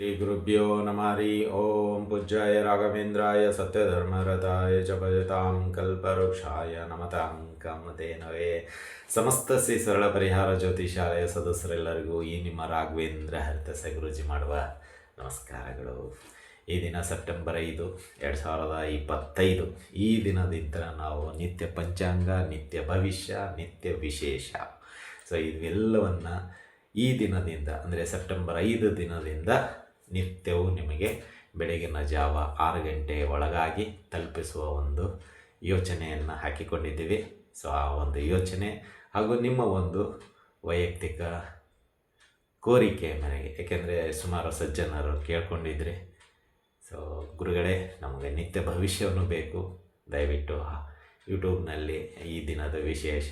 ಶ್ರೀ ಗುರುಭ್ಯೋ ನಮಾರಿ ಓಂ ಪೂಜ್ಯಾಯ ರಾಘವೇಂದ್ರಾಯ ಸತ್ಯಧರ್ಮರತಾಯ ಚ ಭಜತಾಂ ಕಲ್ಪವೃಕ್ಷಾಯ ನಮತಾಂ ಕಮತೇನವೇ ಸಮಸ್ತ ಶ್ರೀ ಸರಳ ಪರಿಹಾರ ಜ್ಯೋತಿಷಾಲಯ ಸದಸ್ಯರೆಲ್ಲರಿಗೂ ಈ ನಿಮ್ಮ ರಾಘವೇಂದ್ರ ಹರಿತಸ ಗುರುಜಿ ಮಾಡುವ ನಮಸ್ಕಾರಗಳು. ಈ ದಿನ ಸೆಪ್ಟೆಂಬರ್ ಐದು, ಎರಡು ಸಾವಿರದ ಇಪ್ಪತ್ತೈದು. ಈ ದಿನದಿಂದ ನಾವು ನಿತ್ಯ ಪಂಚಾಂಗ, ನಿತ್ಯ ಭವಿಷ್ಯ, ನಿತ್ಯ ವಿಶೇಷ. ಸೊ ಇವೆಲ್ಲವನ್ನು ಈ ದಿನದಿಂದ, ಅಂದರೆ ಸೆಪ್ಟೆಂಬರ್ ಐದು ದಿನದಿಂದ ನಿತ್ಯವೂ ನಿಮಗೆ ಬೆಳಗಿನ ಜಾವ ಆರು ಗಂಟೆ ಒಳಗಾಗಿ ತಲುಪಿಸುವ ಒಂದು ಯೋಚನೆಯನ್ನು ಹಾಕಿಕೊಂಡಿದ್ದೀವಿ. ಸೊ, ಆ ಒಂದು ಯೋಚನೆ ಹಾಗೂ ನಿಮ್ಮ ಒಂದು ವೈಯಕ್ತಿಕ ಕೋರಿಕೆ ಮನೆಗೆ, ಏಕೆಂದರೆ ಸುಮಾರು ಸಜ್ಜನರು ಕೇಳ್ಕೊಂಡಿದ್ರಿ. ಸೊ, ಗುರುಗಳೇ, ನಮಗೆ ನಿತ್ಯ ಭವಿಷ್ಯವನ್ನು ಬೇಕು. ದಯವಿಟ್ಟು ಯೂಟ್ಯೂಬ್ನಲ್ಲಿ ಈ ದಿನದ ವಿಶೇಷ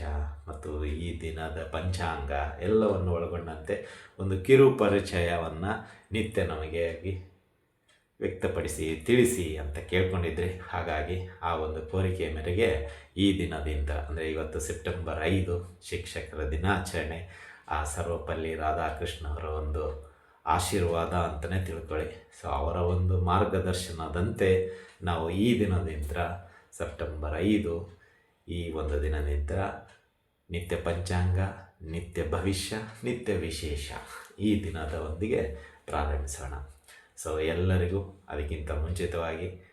ಮತ್ತು ಈ ದಿನದ ಪಂಚಾಂಗ ಎಲ್ಲವನ್ನು ಒಳಗೊಂಡಂತೆ ಒಂದು ಕಿರು ಪರಿಚಯವನ್ನು ನಿತ್ಯ ನಮಗೆ ವ್ಯಕ್ತಪಡಿಸಿ, ತಿಳಿಸಿ ಅಂತ ಕೇಳ್ಕೊಂಡಿದ್ರಿ. ಹಾಗಾಗಿ ಆ ಒಂದು ಕೋರಿಕೆಯ ಮೇರೆಗೆ ಈ ದಿನದಿಂದ, ಅಂದರೆ ಇವತ್ತು ಸೆಪ್ಟೆಂಬರ್ ಐದು, ಶಿಕ್ಷಕರ ದಿನಾಚರಣೆ, ಆ ಸರ್ವಪಲ್ಲಿ ರಾಧಾಕೃಷ್ಣ ಅವರ ಒಂದು ಆಶೀರ್ವಾದ ಅಂತಲೇ ತಿಳ್ಕೊಳ್ಳಿ. ಸೊ ಅವರ ಒಂದು ಮಾರ್ಗದರ್ಶನದಂತೆ ನಾವು ಈ ದಿನದಿಂದ ಸೆಪ್ಟೆಂಬರ್ ಐದು ಈ ಒಂದು ದಿನದಿಂದ ನಿತ್ಯ ಪಂಚಾಂಗ, ನಿತ್ಯ ಭವಿಷ್ಯ, ನಿತ್ಯ ವಿಶೇಷ ಈ ದಿನದ ಒಂದಿಗೆ ಪ್ರಾರಂಭಿಸೋಣ. ಸೊ ಎಲ್ಲರಿಗೂ ಅದಕ್ಕಿಂತ ಮುಂಚಿತವಾಗಿ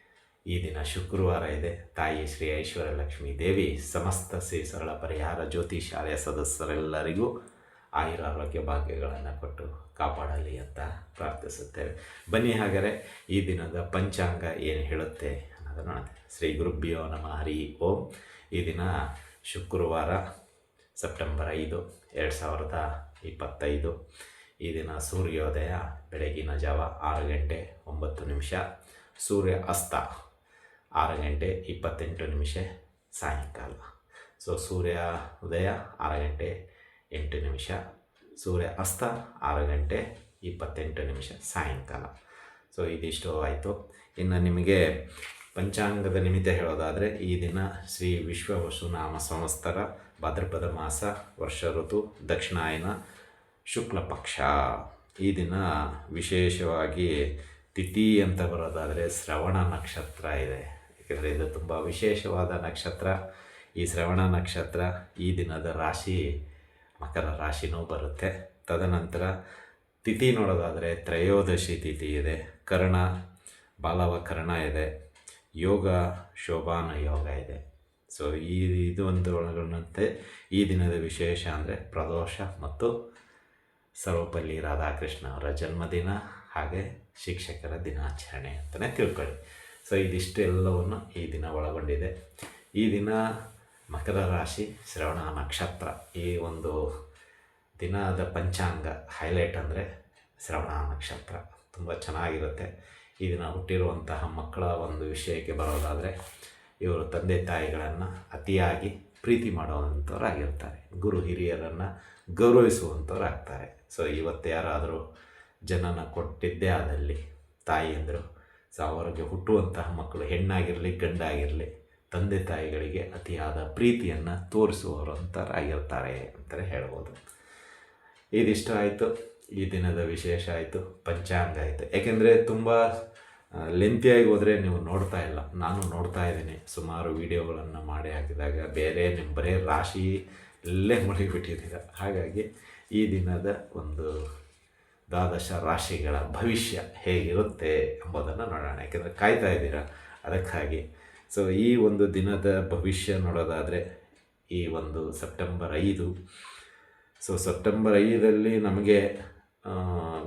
ಈ ದಿನ ಶುಕ್ರವಾರ ಇದೆ. ತಾಯಿ ಶ್ರೀ ಐಶ್ವರ್ಯ ಲಕ್ಷ್ಮೀ ದೇವಿ, ಸಮಸ್ತ ಶ್ರೀ ಸರಳ ಪರಿಹಾರ ಜ್ಯೋತಿ ಶಾಲೆಯ ಸದಸ್ಯರೆಲ್ಲರಿಗೂ ಆಯುರ ಆರೋಗ್ಯ ಭಾಗ್ಯಗಳನ್ನು ಕೊಟ್ಟು ಕಾಪಾಡಲಿ ಅಂತ ಪ್ರಾರ್ಥಿಸುತ್ತೇವೆ. ಬನ್ನಿ ಹಾಗಾದರೆ ಈ ದಿನದ ಪಂಚಾಂಗ ಏನು ಹೇಳುತ್ತೆ? ನೋಡೋಣ ಶ್ರೀ ಗುರುಭ್ಯೋ ನಮಃ. ಹರಿ ಓಂ. ಈ ದಿನ ಶುಕ್ರವಾರ, ಸೆಪ್ಟೆಂಬರ್ ಐದು, ಎರಡು ಸಾವಿರದ ಇಪ್ಪತ್ತೈದು. ಈ ದಿನ ಸೂರ್ಯೋದಯ, ಬೆಳಗಿನ ಜಾವ ಆರು ಗಂಟೆ ಒಂಬತ್ತು ನಿಮಿಷ. ಸೂರ್ಯ ಅಸ್ತ, ಆರು ಗಂಟೆ ಇಪ್ಪತ್ತೆಂಟು ನಿಮಿಷ ಸಾಯಂಕಾಲ. ಸೊ ಸೂರ್ಯ ಉದಯ ಆರು ಗಂಟೆ ಎಂಟು ನಿಮಿಷ. ಸೂರ್ಯ ಅಸ್ತ, ಆರು ಗಂಟೆ ಇಪ್ಪತ್ತೆಂಟು ನಿಮಿಷ ಸಾಯಂಕಾಲ. ಸೊ, ಇದಿಷ್ಟು ಆಯಿತು. ಇನ್ನು ನಿಮಗೆ ಪಂಚಾಂಗದ ನಿಮಿತ್ತ ಹೇಳೋದಾದರೆ, ಈ ದಿನ ಶ್ರೀ ವಿಶ್ವ ವಸುನಾಮ ಸಂವತ್ಸರ, ಭಾದ್ರಪದ ಮಾಸ, ವರ್ಷ ಋತು, ದಕ್ಷಿಣಾಯನ ಶುಕ್ಲ ಪಕ್ಷ. ಈ ದಿನ ವಿಶೇಷವಾಗಿ ತಿಥಿ ಅಂತ ಬರೋದಾದರೆ ಶ್ರವಣ ನಕ್ಷತ್ರ ಇದೆ. ಏಕೆಂದರೆ ಇದು ತುಂಬ ವಿಶೇಷವಾದ ನಕ್ಷತ್ರ. ಈ ಶ್ರವಣ ನಕ್ಷತ್ರ ಈ ದಿನದ ರಾಶಿ, ಮಕರ ರಾಶಿನೂ ಬರುತ್ತೆ. ತದನಂತರ ತಿಥಿ ನೋಡೋದಾದರೆ ತ್ರಯೋದಶಿ ತಿಥಿ ಇದೆ. ಕರ್ಣ ಬಾಲವ ಕರ್ಣ ಇದೆ. ಯೋಗ, ಶೋಭಾನ, ಯೋಗ ಇದೆ. ಸೊ ಈ ಇದು ಒಂದು ಒಳಗೊಂಡಂತೆ ಈ ದಿನದ ವಿಶೇಷ ಅಂದರೆ ಪ್ರದೋಷ ಮತ್ತು ಸರ್ವಪಲ್ಲಿ ರಾಧಾಕೃಷ್ಣ ಅವರ ಜನ್ಮದಿನ ಹಾಗೆ ಶಿಕ್ಷಕರ ದಿನಾಚರಣೆ ಅಂತಲೇ ತಿಳ್ಕೊಳ್ಳಿ. ಸೊ ಇದಿಷ್ಟೆಲ್ಲವನ್ನು ಈ ದಿನ ಒಳಗೊಂಡಿದೆ. ಈ ದಿನ ಮಕರ ರಾಶಿ, ಶ್ರವಣ ನಕ್ಷತ್ರ, ಈ ಒಂದು ದಿನದ ಪಂಚಾಂಗ ಹೈಲೈಟ್ ಅಂದರೆ ಶ್ರವಣ ನಕ್ಷತ್ರ. ತುಂಬ ಚೆನ್ನಾಗಿರುತ್ತೆ. ಈ ದಿನ ಹುಟ್ಟಿರುವಂತಹ ಮಕ್ಕಳ ಒಂದು ವಿಷಯಕ್ಕೆ ಬರೋದಾದರೆ, ಇವರು ತಂದೆ ತಾಯಿಗಳನ್ನು ಅತಿಯಾಗಿ ಪ್ರೀತಿ ಮಾಡುವಂಥವ್ರಾಗಿರ್ತಾರೆ. ಗುರು ಹಿರಿಯರನ್ನು ಗೌರವಿಸುವಂಥವ್ರಾಗ್ತಾರೆ. ಸೊ ಇವತ್ತು ಯಾರಾದರೂ ಜನನ ಕೊಟ್ಟಿದ್ದೇ ಆದಲ್ಲಿ ತಾಯಿಯಂದರು ಸೊ, ಅವರಿಗೆ ಹುಟ್ಟುವಂತಹ ಮಕ್ಕಳು ಹೆಣ್ಣಾಗಿರಲಿ, ಗಂಡಾಗಿರಲಿ, ತಂದೆ ತಾಯಿಗಳಿಗೆ ಅತಿಯಾದ ಪ್ರೀತಿಯನ್ನು ತೋರಿಸುವವರಂತರಾಗಿರ್ತಾರೆ ಅಂತಲೇ ಹೇಳ್ಬೋದು. ಇದಿಷ್ಟ ಆಯಿತು. ಈ ದಿನದ ವಿಶೇಷ ಆಯಿತು, ಪಂಚಾಂಗ ಆಯಿತು. ಯಾಕೆಂದರೆ ತುಂಬ ಲೆಂತಿಯಾಗಿ ಹೋದರೆ ನೀವು ನೋಡ್ತಾ ಇಲ್ಲ. ನಾನು ನೋಡ್ತಾ ಇದ್ದೀನಿ. ಸುಮಾರು ವಿಡಿಯೋಗಳನ್ನು ಮಾಡಿ ಹಾಕಿದಾಗ ಬೇರೆ ನಿಮ್ಮ ಬರೇ ರಾಶಿ ಇಲ್ಲೇ ಮುಳುಗಿಬಿಟ್ಟಿದ್ದೀರ. ಹಾಗಾಗಿ ಈ ದಿನದ ಒಂದು ದ್ವಾದಶ ರಾಶಿಗಳ ಭವಿಷ್ಯ ಹೇಗಿರುತ್ತೆ ಎಂಬುದನ್ನು ನೋಡೋಣ. ಯಾಕೆಂದರೆ ಕಾಯ್ತಾ ಇದ್ದೀರಾ? ಅದಕ್ಕಾಗಿ. ಸೊ ಈ ಒಂದು ದಿನದ ಭವಿಷ್ಯ ನೋಡೋದಾದರೆ ಈ ಒಂದು ಸೆಪ್ಟೆಂಬರ್ ಐದು. ಸೊ ಸೆಪ್ಟೆಂಬರ್ ಐದರಲ್ಲಿ ನಮಗೆ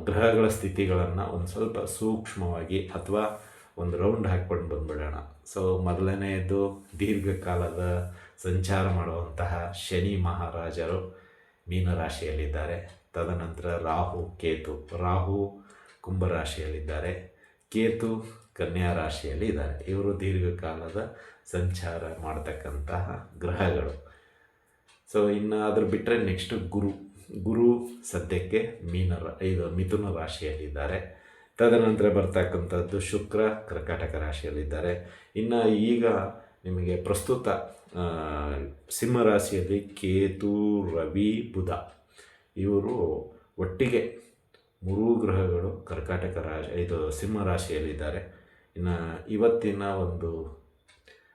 ಗ್ರಹಗಳ ಸ್ಥಿತಿಗಳನ್ನು ಒಂದು ಸ್ವಲ್ಪ ಸೂಕ್ಷ್ಮವಾಗಿ ಅಥವಾ ಒಂದು ರೌಂಡ್ ಹಾಕ್ಕೊಂಡು ಬಂದ್ಬಿಡೋಣ. ಸೊ ಮೊದಲನೆಯದು ದೀರ್ಘಕಾಲದ ಸಂಚಾರ ಮಾಡುವಂತಹ ಶನಿ ಮಹಾರಾಜರು ಮೀನರಾಶಿಯಲ್ಲಿದ್ದಾರೆ. ತದನಂತರ ರಾಹು, ಕೇತು. ರಾಹು ಕುಂಭರಾಶಿಯಲ್ಲಿದ್ದಾರೆ. ಕೇತು ಕನ್ಯಾ ರಾಶಿಯಲ್ಲಿ ಇದ್ದಾರೆ. ಇವರು ದೀರ್ಘಕಾಲದ ಸಂಚಾರ ಮಾಡತಕ್ಕಂತಹ ಗ್ರಹಗಳು. ಸೊ ಇನ್ನು ಅದ್ರ ಬಿಟ್ಟರೆ ನೆಕ್ಸ್ಟ್ ಗುರು. ಗುರು ಸದ್ಯಕ್ಕೆ ಮೀನ ಇದು ಮಿಥುನ ರಾಶಿಯಲ್ಲಿದ್ದಾರೆ. ತದನಂತರ ಬರ್ತಕ್ಕಂಥದ್ದು ಶುಕ್ರ, ಕರ್ಕಾಟಕ ರಾಶಿಯಲ್ಲಿದ್ದಾರೆ. ಇನ್ನು ಈಗ ನಿಮಗೆ ಪ್ರಸ್ತುತ ಸಿಂಹರಾಶಿಯಲ್ಲಿ ಕೇತು, ರವಿ, ಬುಧ. ಇವರು ಒಟ್ಟಿಗೆ ಮೂರು ಗ್ರಹಗಳು ಕರ್ಕಾಟಕ ರಾಶಿ, ಇದು ಸಿಂಹ ರಾಶಿಯಲ್ಲಿದ್ದಾರೆ. ಇನ್ನು ಇವತ್ತಿನ ಒಂದು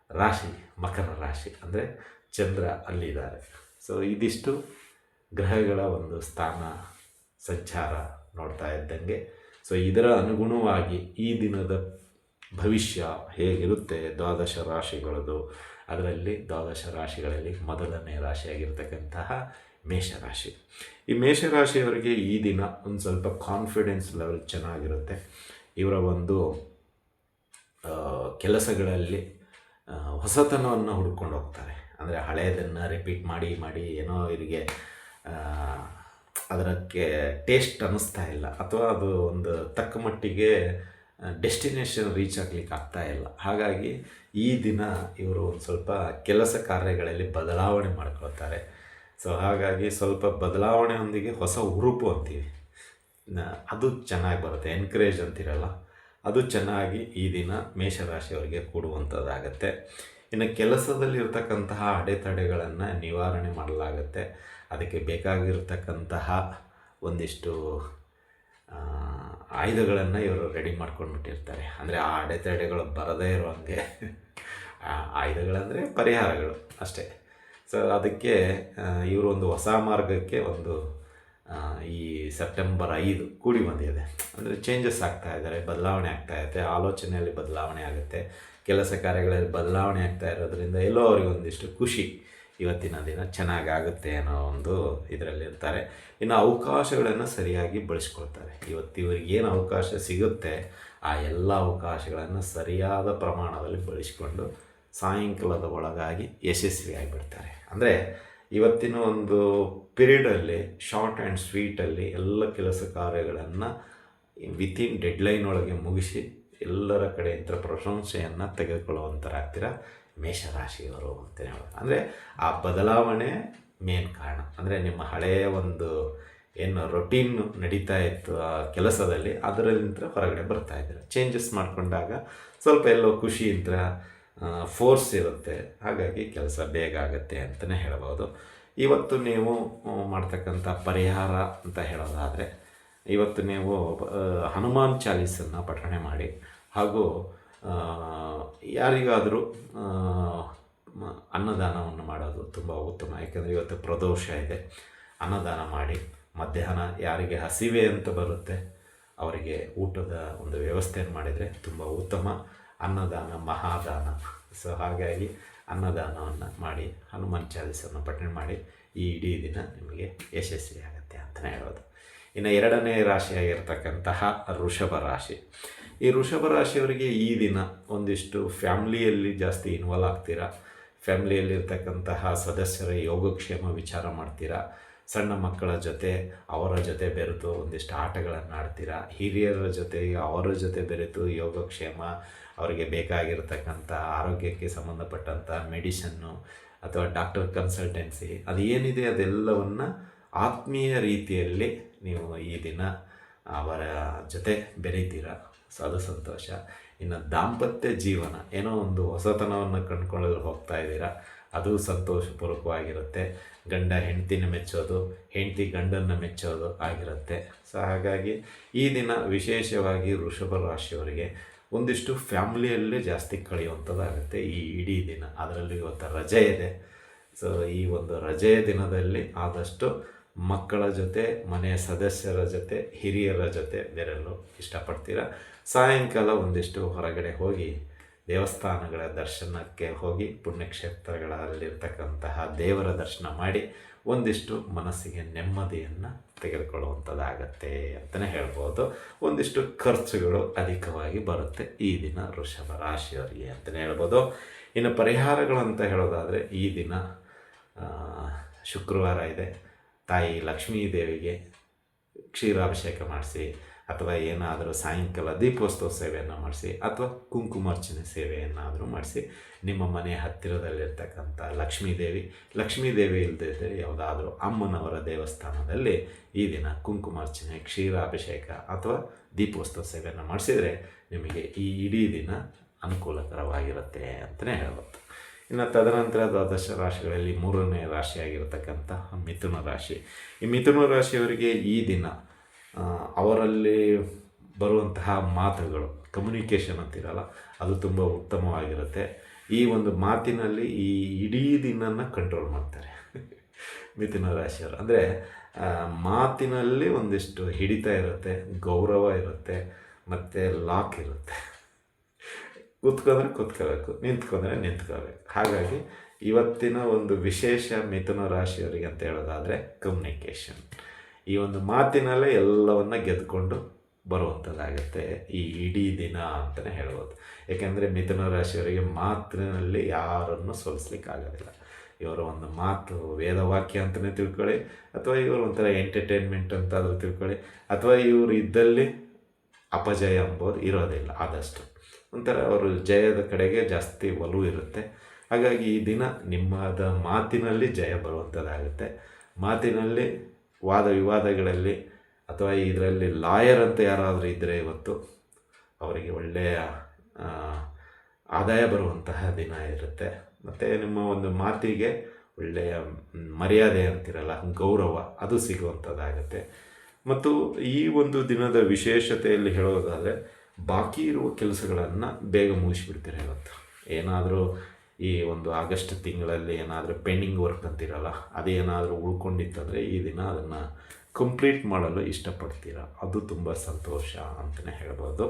ರಾಶಿ ಮಕರ ರಾಶಿ, ಅಂದರೆ ಚಂದ್ರ ಅಲ್ಲಿದ್ದಾರೆ. ಸೊ ಇದಿಷ್ಟು. ಗ್ರಹಗಳ ಒಂದು ಸ್ಥಾನ, ಸಂಚಾರ ನೋಡ್ತಾ ಇದ್ದಂಗೆ. ಸೊ ಇದರ ಅನುಗುಣವಾಗಿ ಈ ದಿನದ ಭವಿಷ್ಯ ಹೇಗಿರುತ್ತೆ? ದ್ವಾದಶ ರಾಶಿಗಳದು. ಅದರಲ್ಲಿ ದ್ವಾದಶ ರಾಶಿಗಳಲ್ಲಿ ಮೊದಲನೇ ರಾಶಿಯಾಗಿರ್ತಕ್ಕಂತಹ ಮೇಷರಾಶಿ. ಈ ಮೇಷರಾಶಿಯವರಿಗೆ ಈ ದಿನ ಒಂದು ಸ್ವಲ್ಪ ಕಾನ್ಫಿಡೆನ್ಸ್ ಲೆವೆಲ್ ಚೆನ್ನಾಗಿರುತ್ತೆ. ಇವರ ಒಂದು ಕೆಲಸಗಳಲ್ಲಿ ಹೊಸತನವನ್ನು ಹುಡ್ಕೊಂಡು ಹೋಗ್ತಾರೆ. ಅಂದರೆ ಹಳೆಯದನ್ನು ರಿಪೀಟ್ ಮಾಡಿ ಮಾಡಿ ಏನೋ ಇವರಿಗೆ ಅದಕ್ಕೆ ಟೇಸ್ಟ್ ಅನ್ನಿಸ್ತಾ ಇಲ್ಲ. ಅಥವಾ ಅದು ಒಂದು ತಕ್ಕ ಮಟ್ಟಿಗೆ ಡೆಸ್ಟಿನೇಷನ್ ರೀಚ್ ಆಗ್ಲಿಕ್ಕೆ ಆಗ್ತಾ ಇಲ್ಲ. ಹಾಗಾಗಿ ಈ ದಿನ ಇವರು ಒಂದು ಸ್ವಲ್ಪ ಕೆಲಸ ಕಾರ್ಯಗಳಲ್ಲಿ ಬದಲಾವಣೆ ಮಾಡ್ಕೊಳ್ತಾರೆ. ಸೊ ಹಾಗಾಗಿ ಸ್ವಲ್ಪ ಬದಲಾವಣೆಯೊಂದಿಗೆ ಹೊಸ ಹುರುಪು ಅಂತೀವಿ. ಅದು ಚೆನ್ನಾಗಿ ಬರುತ್ತೆ. ಎನ್ಕರೇಜ್ ಅಂತಿರಲ್ಲ? ಅದು ಚೆನ್ನಾಗಿ ಈ ದಿನ ಮೇಷರಾಶಿಯವರಿಗೆ ಕೂಡುವಂಥದ್ದಾಗತ್ತೆ. ಇನ್ನು ಕೆಲಸದಲ್ಲಿರ್ತಕ್ಕಂತಹ ಅಡೆತಡೆಗಳನ್ನು ನಿವಾರಣೆ ಮಾಡಲಾಗುತ್ತೆ. ಅದಕ್ಕೆ ಬೇಕಾಗಿರ್ತಕ್ಕಂತಹ ಒಂದಿಷ್ಟು ಆಯುಧಗಳನ್ನು ಇವರು ರೆಡಿ ಮಾಡ್ಕೊಂಡು ಬಿಟ್ಟಿರ್ತಾರೆ ಅಂದರೆ ಆ ಅಡೆತಡೆಗಳು ಬರದೇ ಇರುವಂಗೆ ಆ ಆಯುಧಗಳಂದರೆ ಪರಿಹಾರಗಳು ಅಷ್ಟೇ. ಸೊ ಅದಕ್ಕೆ ಇವರು ಒಂದು ಹೊಸ ಮಾರ್ಗಕ್ಕೆ ಒಂದು ಈ ಸೆಪ್ಟೆಂಬರ್ ಐದು ಕೂಡಿ ಬಂದಿದೆ. ಅಂದರೆ ಚೇಂಜಸ್ ಆಗ್ತಾ ಇದ್ದಾರೆ, ಬದಲಾವಣೆ ಆಗ್ತಾ ಇರುತ್ತೆ, ಆಲೋಚನೆಯಲ್ಲಿ ಬದಲಾವಣೆ ಆಗುತ್ತೆ, ಕೆಲಸ ಕಾರ್ಯಗಳಲ್ಲಿ ಬದಲಾವಣೆ ಆಗ್ತಾ ಇರೋದ್ರಿಂದ ಎಲ್ಲೋ ಅವರಿಗೆ ಒಂದಿಷ್ಟು ಖುಷಿ ಇವತ್ತಿನ ದಿನ ಚೆನ್ನಾಗಾಗುತ್ತೆ ಅನ್ನೋ ಒಂದು ಇದರಲ್ಲಿ ಇರ್ತಾರೆ. ಇನ್ನು ಅವಕಾಶಗಳನ್ನು ಸರಿಯಾಗಿ ಬಳಸ್ಕೊಳ್ತಾರೆ. ಇವತ್ತು ಇವ್ರಿಗೆ ಏನು ಅವಕಾಶ ಸಿಗುತ್ತೆ, ಆ ಎಲ್ಲ ಅವಕಾಶಗಳನ್ನು ಸರಿಯಾದ ಪ್ರಮಾಣದಲ್ಲಿ ಬಳಸಿಕೊಂಡು ಸಾಯಂಕಾಲದ ಒಳಗಾಗಿ ಯಶಸ್ವಿಯಾಗಿ ಬಿಡ್ತಾರೆ ಅಂದರೆ ಇವತ್ತಿನ ಒಂದು ಪಿರಿಯಡಲ್ಲಿ ಶಾರ್ಟ್ ಆ್ಯಂಡ್ ಸ್ವೀಟಲ್ಲಿ ಎಲ್ಲ ಕೆಲಸ ಕಾರ್ಯಗಳನ್ನು ವಿತಿನ್ ಡೆಡ್ಲೈನ್ ಒಳಗೆ ಮುಗಿಸಿ ಎಲ್ಲರ ಕಡೆಯಿಂದ ಪ್ರಶಂಸೆಯನ್ನು ತೆಗೆದುಕೊಳ್ಳುವಂಥರಾಗ್ತೀರ ಮೇಷರಾಶಿಯವರು ಅಂತಲೇ ಹೇಳ್ಬೋದು ಅಂದರೆ ಆ ಬದಲಾವಣೆ ಮೇನ್ ಕಾರಣ. ಅಂದರೆ ನಿಮ್ಮ ಹಳೆಯ ಒಂದು ಏನು ರೊಟೀನ್ ನಡೀತಾ ಇತ್ತು ಆ ಕೆಲಸದಲ್ಲಿ ಅದರಲ್ಲಿಂದ ಹೊರಗಡೆ ಬರ್ತಾ ಇದ್ದಾರೆ. ಚೇಂಜಸ್ ಮಾಡಿಕೊಂಡಾಗ ಸ್ವಲ್ಪ ಎಲ್ಲೋ ಖುಷಿಯಿಂದ ಫೋರ್ಸ್ ಇರುತ್ತೆ. ಹಾಗಾಗಿ ಕೆಲಸ ಬೇಗ ಆಗುತ್ತೆ ಅಂತಲೇ ಹೇಳ್ಬೋದು. ಇವತ್ತು ನೀವು ಮಾಡ್ತಕ್ಕಂಥ ಪರಿಹಾರ ಅಂತ ಹೇಳೋದಾದರೆ, ಇವತ್ತು ನೀವು ಹನುಮಾನ್ ಚಾಲೀಸನ್ನು ಪಠಣೆ ಮಾಡಿ, ಹಾಗೂ ಯಾರಿಗಾದರೂ ಅನ್ನದಾನವನ್ನು ಮಾಡೋದು ತುಂಬ ಉತ್ತಮ. ಯಾಕೆಂದರೆ ಇವತ್ತು ಪ್ರದೋಷ ಇದೆ. ಅನ್ನದಾನ ಮಾಡಿ, ಮಧ್ಯಾಹ್ನ ಯಾರಿಗೆ ಹಸಿವೆ ಅಂತ ಬರುತ್ತೆ, ಅವರಿಗೆ ಊಟದ ಒಂದು ವ್ಯವಸ್ಥೆಯನ್ನು ಮಾಡಿದರೆ ತುಂಬ ಉತ್ತಮ. ಅನ್ನದಾನ, ಮಹಾದಾನ. ಸೊ ಹಾಗಾಗಿ ಅನ್ನದಾನವನ್ನು ಮಾಡಿ, ಹನುಮಾನ್ ಚಾಲೀಸನ್ನು ಪಠಣೆ ಮಾಡಿ, ಈ ಇಡೀ ದಿನ ನಿಮಗೆ ಯಶಸ್ವಿ ಆಗುತ್ತೆ ಅಂತಲೇ ಹೇಳೋದು ಇನ್ನು ಎರಡನೇ ರಾಶಿಯಾಗಿರ್ತಕ್ಕಂತಹ ವೃಷಭ ರಾಶಿ. ಈ ವೃಷಭ ರಾಶಿಯವರಿಗೆ ಈ ದಿನ ಒಂದಿಷ್ಟು ಫ್ಯಾಮ್ಲಿಯಲ್ಲಿ ಜಾಸ್ತಿ ಇನ್ವಾಲ್ವ್ ಆಗ್ತೀರಾ? ಫ್ಯಾಮ್ಲಿಯಲ್ಲಿರ್ತಕ್ಕಂತಹ ಸದಸ್ಯರ ಯೋಗಕ್ಷೇಮ ವಿಚಾರ ಮಾಡ್ತೀರಾ? ಸಣ್ಣ ಮಕ್ಕಳ ಜೊತೆ, ಅವರ ಜೊತೆ ಬೆರೆತು ಒಂದಿಷ್ಟು ಆಟಗಳನ್ನು ಆಡ್ತೀರಾ? ಹಿರಿಯರ ಜೊತೆ, ಅವರ ಜೊತೆ ಬೆರೆತು ಯೋಗಕ್ಷೇಮ, ಅವರಿಗೆ ಬೇಕಾಗಿರ್ತಕ್ಕಂಥ ಆರೋಗ್ಯಕ್ಕೆ ಸಂಬಂಧಪಟ್ಟಂಥ ಮೆಡಿಸನ್ನು ಅಥವಾ ಡಾಕ್ಟರ್ ಕನ್ಸಲ್ಟೆನ್ಸಿ, ಅದು ಏನಿದೆ ಅದೆಲ್ಲವನ್ನು ಆತ್ಮೀಯ ರೀತಿಯಲ್ಲಿ ನೀವು ಈ ದಿನ ಅವರ ಜೊತೆ ಬೆರೀತೀರಾ? ಸೊ ಅದು ಸಂತೋಷ. ಇನ್ನು ದಾಂಪತ್ಯ ಜೀವನ, ಏನೋ ಒಂದು ಹೊಸತನವನ್ನು ಕಂಡುಕೊಳ್ಳಲು ಹೋಗ್ತಾ ಇದ್ದೀರಾ, ಅದು ಸಂತೋಷಪೂರ್ವಕವಾಗಿರುತ್ತೆ. ಗಂಡ ಹೆಂಡ್ತಿನ ಮೆಚ್ಚೋದು, ಹೆಂಡತಿ ಗಂಡನ್ನು ಮೆಚ್ಚೋದು ಆಗಿರುತ್ತೆ. ಸೊ ಹಾಗಾಗಿ ಈ ದಿನ ವಿಶೇಷವಾಗಿ ವೃಷಭ ರಾಶಿಯವರಿಗೆ ಒಂದಿಷ್ಟು ಫ್ಯಾಮ್ಲಿಯಲ್ಲೇ ಜಾಸ್ತಿ ಕಳೆಯುವಂಥದ್ದಾಗುತ್ತೆ ಈ ಇಡೀ ದಿನ. ಅದರಲ್ಲಿ ಇವತ್ತು ರಜೆ ಇದೆ. ಸೊ ಈ ಒಂದು ರಜೆಯ ದಿನದಲ್ಲಿ ಆದಷ್ಟು ಮಕ್ಕಳ ಜೊತೆ, ಮನೆಯ ಸದಸ್ಯರ ಜೊತೆ, ಹಿರಿಯರ ಜೊತೆ ಬೆರೆಯಲು ಇಷ್ಟಪಡ್ತೀರಾ? ಸಾಯಂಕಾಲ ಒಂದಿಷ್ಟು ಹೊರಗಡೆ ಹೋಗಿ ದೇವಸ್ಥಾನಗಳ ದರ್ಶನಕ್ಕೆ ಹೋಗಿ ಪುಣ್ಯಕ್ಷೇತ್ರಗಳಲ್ಲಿರ್ತಕ್ಕಂತಹ ದೇವರ ದರ್ಶನ ಮಾಡಿ ಒಂದಿಷ್ಟು ಮನಸ್ಸಿಗೆ ನೆಮ್ಮದಿಯನ್ನು ತೆಗೆದುಕೊಳ್ಳುವಂಥದ್ದಾಗತ್ತೆ ಅಂತಲೇ ಹೇಳ್ಬೋದು. ಒಂದಿಷ್ಟು ಖರ್ಚುಗಳು ಅಧಿಕವಾಗಿ ಬರುತ್ತೆ ಈ ದಿನ ವೃಷಭ ರಾಶಿಯವರಿಗೆ ಅಂತಲೇ ಹೇಳ್ಬೋದು. ಇನ್ನು ಪರಿಹಾರಗಳು ಅಂತ ಹೇಳೋದಾದರೆ ಈ ದಿನ ಶುಕ್ರವಾರ ಇದೆ. ತಾಯಿ ಲಕ್ಷ್ಮೀ ದೇವಿಗೆ ಕ್ಷೀರಾಭಿಷೇಕ ಮಾಡಿಸಿ ಅಥವಾ ಏನಾದರೂ ಸಾಯಂಕಾಲ ದೀಪೋತ್ಸವ ಸೇವೆಯನ್ನು ಮಾಡಿಸಿ ಅಥವಾ ಕುಂಕುಮಾರ್ಚನೆ ಸೇವೆಯನ್ನಾದರೂ ಮಾಡಿಸಿ ನಿಮ್ಮ ಮನೆ ಹತ್ತಿರದಲ್ಲಿರ್ತಕ್ಕಂಥ ಲಕ್ಷ್ಮೀದೇವಿ ಲಕ್ಷ್ಮೀದೇವಿ ಇಲ್ಲದೆ ಇದ್ದರೆ ಯಾವುದಾದ್ರೂ ಅಮ್ಮನವರ ದೇವಸ್ಥಾನದಲ್ಲಿ ಈ ದಿನ ಕುಂಕುಮಾರ್ಚನೆ, ಕ್ಷೀರಾಭಿಷೇಕ ಅಥವಾ ದೀಪೋತ್ಸವ ಸೇವೆಯನ್ನು ಮಾಡಿಸಿದರೆ ನಿಮಗೆ ಈ ಇಡೀ ದಿನ ಅನುಕೂಲಕರವಾಗಿರುತ್ತೆ ಅಂತಲೇ ಹೇಳ್ಬೋದು. ಇನ್ನು ತದನಂತರ ದ್ವಾದಶ ರಾಶಿಗಳಲ್ಲಿ ಮೂರನೇ ರಾಶಿಯಾಗಿರ್ತಕ್ಕಂಥ ಮಿಥುನ ರಾಶಿ. ಈ ಮಿಥುನ ರಾಶಿಯವರಿಗೆ ಈ ದಿನ ಅವರಲ್ಲಿ ಬರುವಂತಹ ಮಾತುಗಳು ಕಮ್ಯುನಿಕೇಷನ್ ಅಂತಿರಲ್ಲ, ಅದು ತುಂಬ ಉತ್ತಮವಾಗಿರುತ್ತೆ. ಈ ಒಂದು ಮಾತಿನಲ್ಲಿ ಈ ಇಡೀ ದಿನನ ಕಂಟ್ರೋಲ್ ಮಾಡ್ತಾರೆ. ಮಿಥುನ ರಾಶಿಯವರು. ಅಂದರೆ ಮಾತಿನಲ್ಲಿ ಒಂದಿಷ್ಟು ಹಿಡಿತ ಇರುತ್ತೆ, ಗೌರವ ಇರುತ್ತೆ, ಮತ್ತು ಲಾಕ್ ಇರುತ್ತೆ. ಕೂತ್ಕೊಂಡ್ರೆ ಕೂತ್ಕೋಬೇಕು, ನಿಂತ್ಕೊಂಡ್ರೆ ನಿಂತ್ಕೋಬೇಕು. ಹಾಗಾಗಿ ಇವತ್ತಿನ ಒಂದು ವಿಶೇಷ ಮಿಥುನ ರಾಶಿಯವರಿಗೆ ಅಂತ ಹೇಳೋದಾದರೆ ಕಮ್ಯುನಿಕೇಷನ್ ಈ ಒಂದು ಮಾತಿನಲ್ಲೇ ಎಲ್ಲವನ್ನ ಗೆದ್ಕೊಂಡು ಬರುವಂಥದ್ದಾಗುತ್ತೆ. ಈ ಇಡೀ ದಿನ ಅಂತಲೇ ಹೇಳ್ಬೋದು. ಏಕೆಂದರೆ ಮಿಥುನ ರಾಶಿಯವರಿಗೆ ಮಾತಿನಲ್ಲಿ ಯಾರನ್ನು ಸೋಲಿಸ್ಲಿಕ್ಕಾಗೋದಿಲ್ಲ. ಇವರ ಒಂದು ಮಾತು ವೇದವಾಕ್ಯ ಅಂತಲೇ ತಿಳ್ಕೊಳ್ಳಿ, ಅಥವಾ ಇವರು ಒಂಥರ ಎಂಟರ್ಟೈನ್ಮೆಂಟ್ ಅಂತಾದರೂ ತಿಳ್ಕೊಳ್ಳಿ, ಅಥವಾ ಇವರು ಇದ್ದಲ್ಲಿ ಅಪಜಯ ಎಂಬುದು ಇರೋದಿಲ್ಲ ಆದಷ್ಟು. ಒಂಥರ ಅವರು ಜಯದ ಕಡೆಗೆ ಜಾಸ್ತಿ ಒಲವು ಇರುತ್ತೆ. ಹಾಗಾಗಿ ಈ ದಿನ ನಿಮ್ಮದ ಮಾತಿನಲ್ಲಿ ಜಯ ಬರುವಂಥದ್ದಾಗುತ್ತೆ. ಮಾತಿನಲ್ಲಿ ವಾದ ವಿವಾದಗಳಲ್ಲಿ ಅಥವಾ ಇದರಲ್ಲಿ ಲಾಯರ್ ಅಂತ ಯಾರಾದರೂ ಇದ್ದರೆ ಇವತ್ತು ಅವರಿಗೆ ಒಳ್ಳೆಯ ಆದಾಯ ಬರುವಂತಹ ದಿನ ಇರುತ್ತೆ. ಮತ್ತು ನಿಮ್ಮ ಒಂದು ಮಾತಿಗೆ ಒಳ್ಳೆಯ ಮರ್ಯಾದೆ ಅಂತಿರಲ್ಲ, ಗೌರವ, ಅದು ಸಿಗುವಂಥದ್ದಾಗುತ್ತೆ. ಮತ್ತು ಈ ಒಂದು ದಿನದ ವಿಶೇಷತೆಯಲ್ಲಿ ಹೇಳೋದಾದರೆ, ಬಾಕಿ ಇರುವ ಕೆಲಸಗಳನ್ನು ಬೇಗ ಮುಗಿಸ್ಬಿಡ್ತೀರ ಇವತ್ತು. ಏನಾದರೂ ಈ ಒಂದು ಆಗಸ್ಟ್ ತಿಂಗಳಲ್ಲಿ ಏನಾದರೂ ಪೆಂಡಿಂಗ್ ವರ್ಕ್ ಅಂತಿರಲ್ಲ, ಅದೇನಾದರೂ ಉಳ್ಕೊಂಡಿತ್ತಂದರೆ ಈ ದಿನ ಅದನ್ನು ಕಂಪ್ಲೀಟ್ ಮಾಡಲು ಇಷ್ಟಪಡ್ತೀರ. ಅದು ತುಂಬ ಸಂತೋಷ ಅಂತಲೇ ಹೇಳ್ಬೋದು.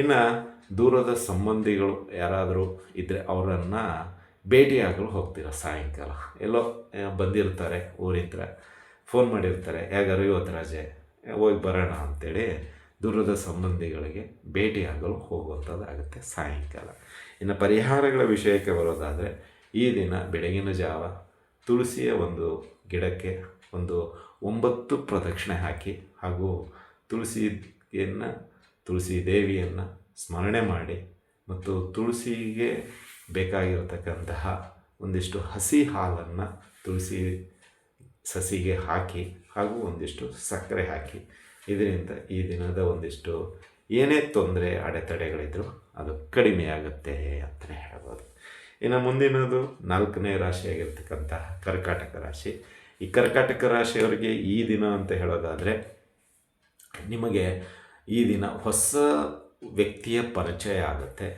ಇನ್ನು ದೂರದ ಸಂಬಂಧಿಗಳು ಯಾರಾದರೂ ಇದ್ದರೆ ಅವರನ್ನು ಭೇಟಿಯಾಗಲು ಹೋಗ್ತೀರ ಸಾಯಂಕಾಲ. ಎಲ್ಲೋ ಬಂದಿರ್ತಾರೆ, ಊರಿಂತ್ರ, ಫೋನ್ ಮಾಡಿರ್ತಾರೆ ಹೇಗಾರು ಇವತ್ತು ರಜೆ, ಹೋಗಿ ಬರೋಣ ಅಂತೇಳಿ ದೂರದ ಸಂಬಂಧಿಗಳಿಗೆ ಭೇಟಿಯಾಗಲು ಹೋಗುವಂಥದ್ದಾಗುತ್ತೆ ಸಾಯಂಕಾಲ. ಇನ್ನು ಪರಿಹಾರಗಳ ವಿಷಯಕ್ಕೆ ಬರೋದಾದರೆ ಈ ದಿನ ಬೆಳಗಿನ ಜಾವ ತುಳಸಿಯ ಒಂದು ಗಿಡಕ್ಕೆ ಒಂದು ಒಂಬತ್ತು ಪ್ರದಕ್ಷಿಣೆ ಹಾಕಿ ಹಾಗೂ ತುಳಸಿಯನ್ನು, ತುಳಸಿ ದೇವಿಯನ್ನು ಸ್ಮರಣೆ ಮಾಡಿ ಮತ್ತು ತುಳಸಿಗೆ ಬೇಕಾಗಿರತಕ್ಕಂತಹ ಒಂದಿಷ್ಟು ಹಸಿ ಹಾಲನ್ನು ತುಳಸಿ ಸಸಿಗೆ ಹಾಕಿ ಹಾಗೂ ಒಂದಿಷ್ಟು ಸಕ್ಕರೆ ಹಾಕಿ. ಇದರಿಂದ ಈ ದಿನದ ಒಂದಿಷ್ಟು ಏನೇ ತೊಂದರೆ, ಅಡೆತಡೆಗಳಿದ್ರು ಅದು ಕಡಿಮೆಯಾಗುತ್ತೆ ಅಂತಲೇ ಹೇಳ್ಬೋದು. ಇನ್ನು ಮುಂದಿನದು ನಾಲ್ಕನೇ ರಾಶಿಯಾಗಿರ್ತಕ್ಕಂತಹ ಕರ್ಕಾಟಕ ರಾಶಿ. ಈ ಕರ್ಕಾಟಕ ರಾಶಿಯವರಿಗೆ ಈ ದಿನ ಅಂತ ಹೇಳೋದಾದರೆ, ನಿಮಗೆ ಈ ದಿನ ಹೊಸ ವ್ಯಕ್ತಿಯ ಪರಿಚಯ ಆಗುತ್ತೆ.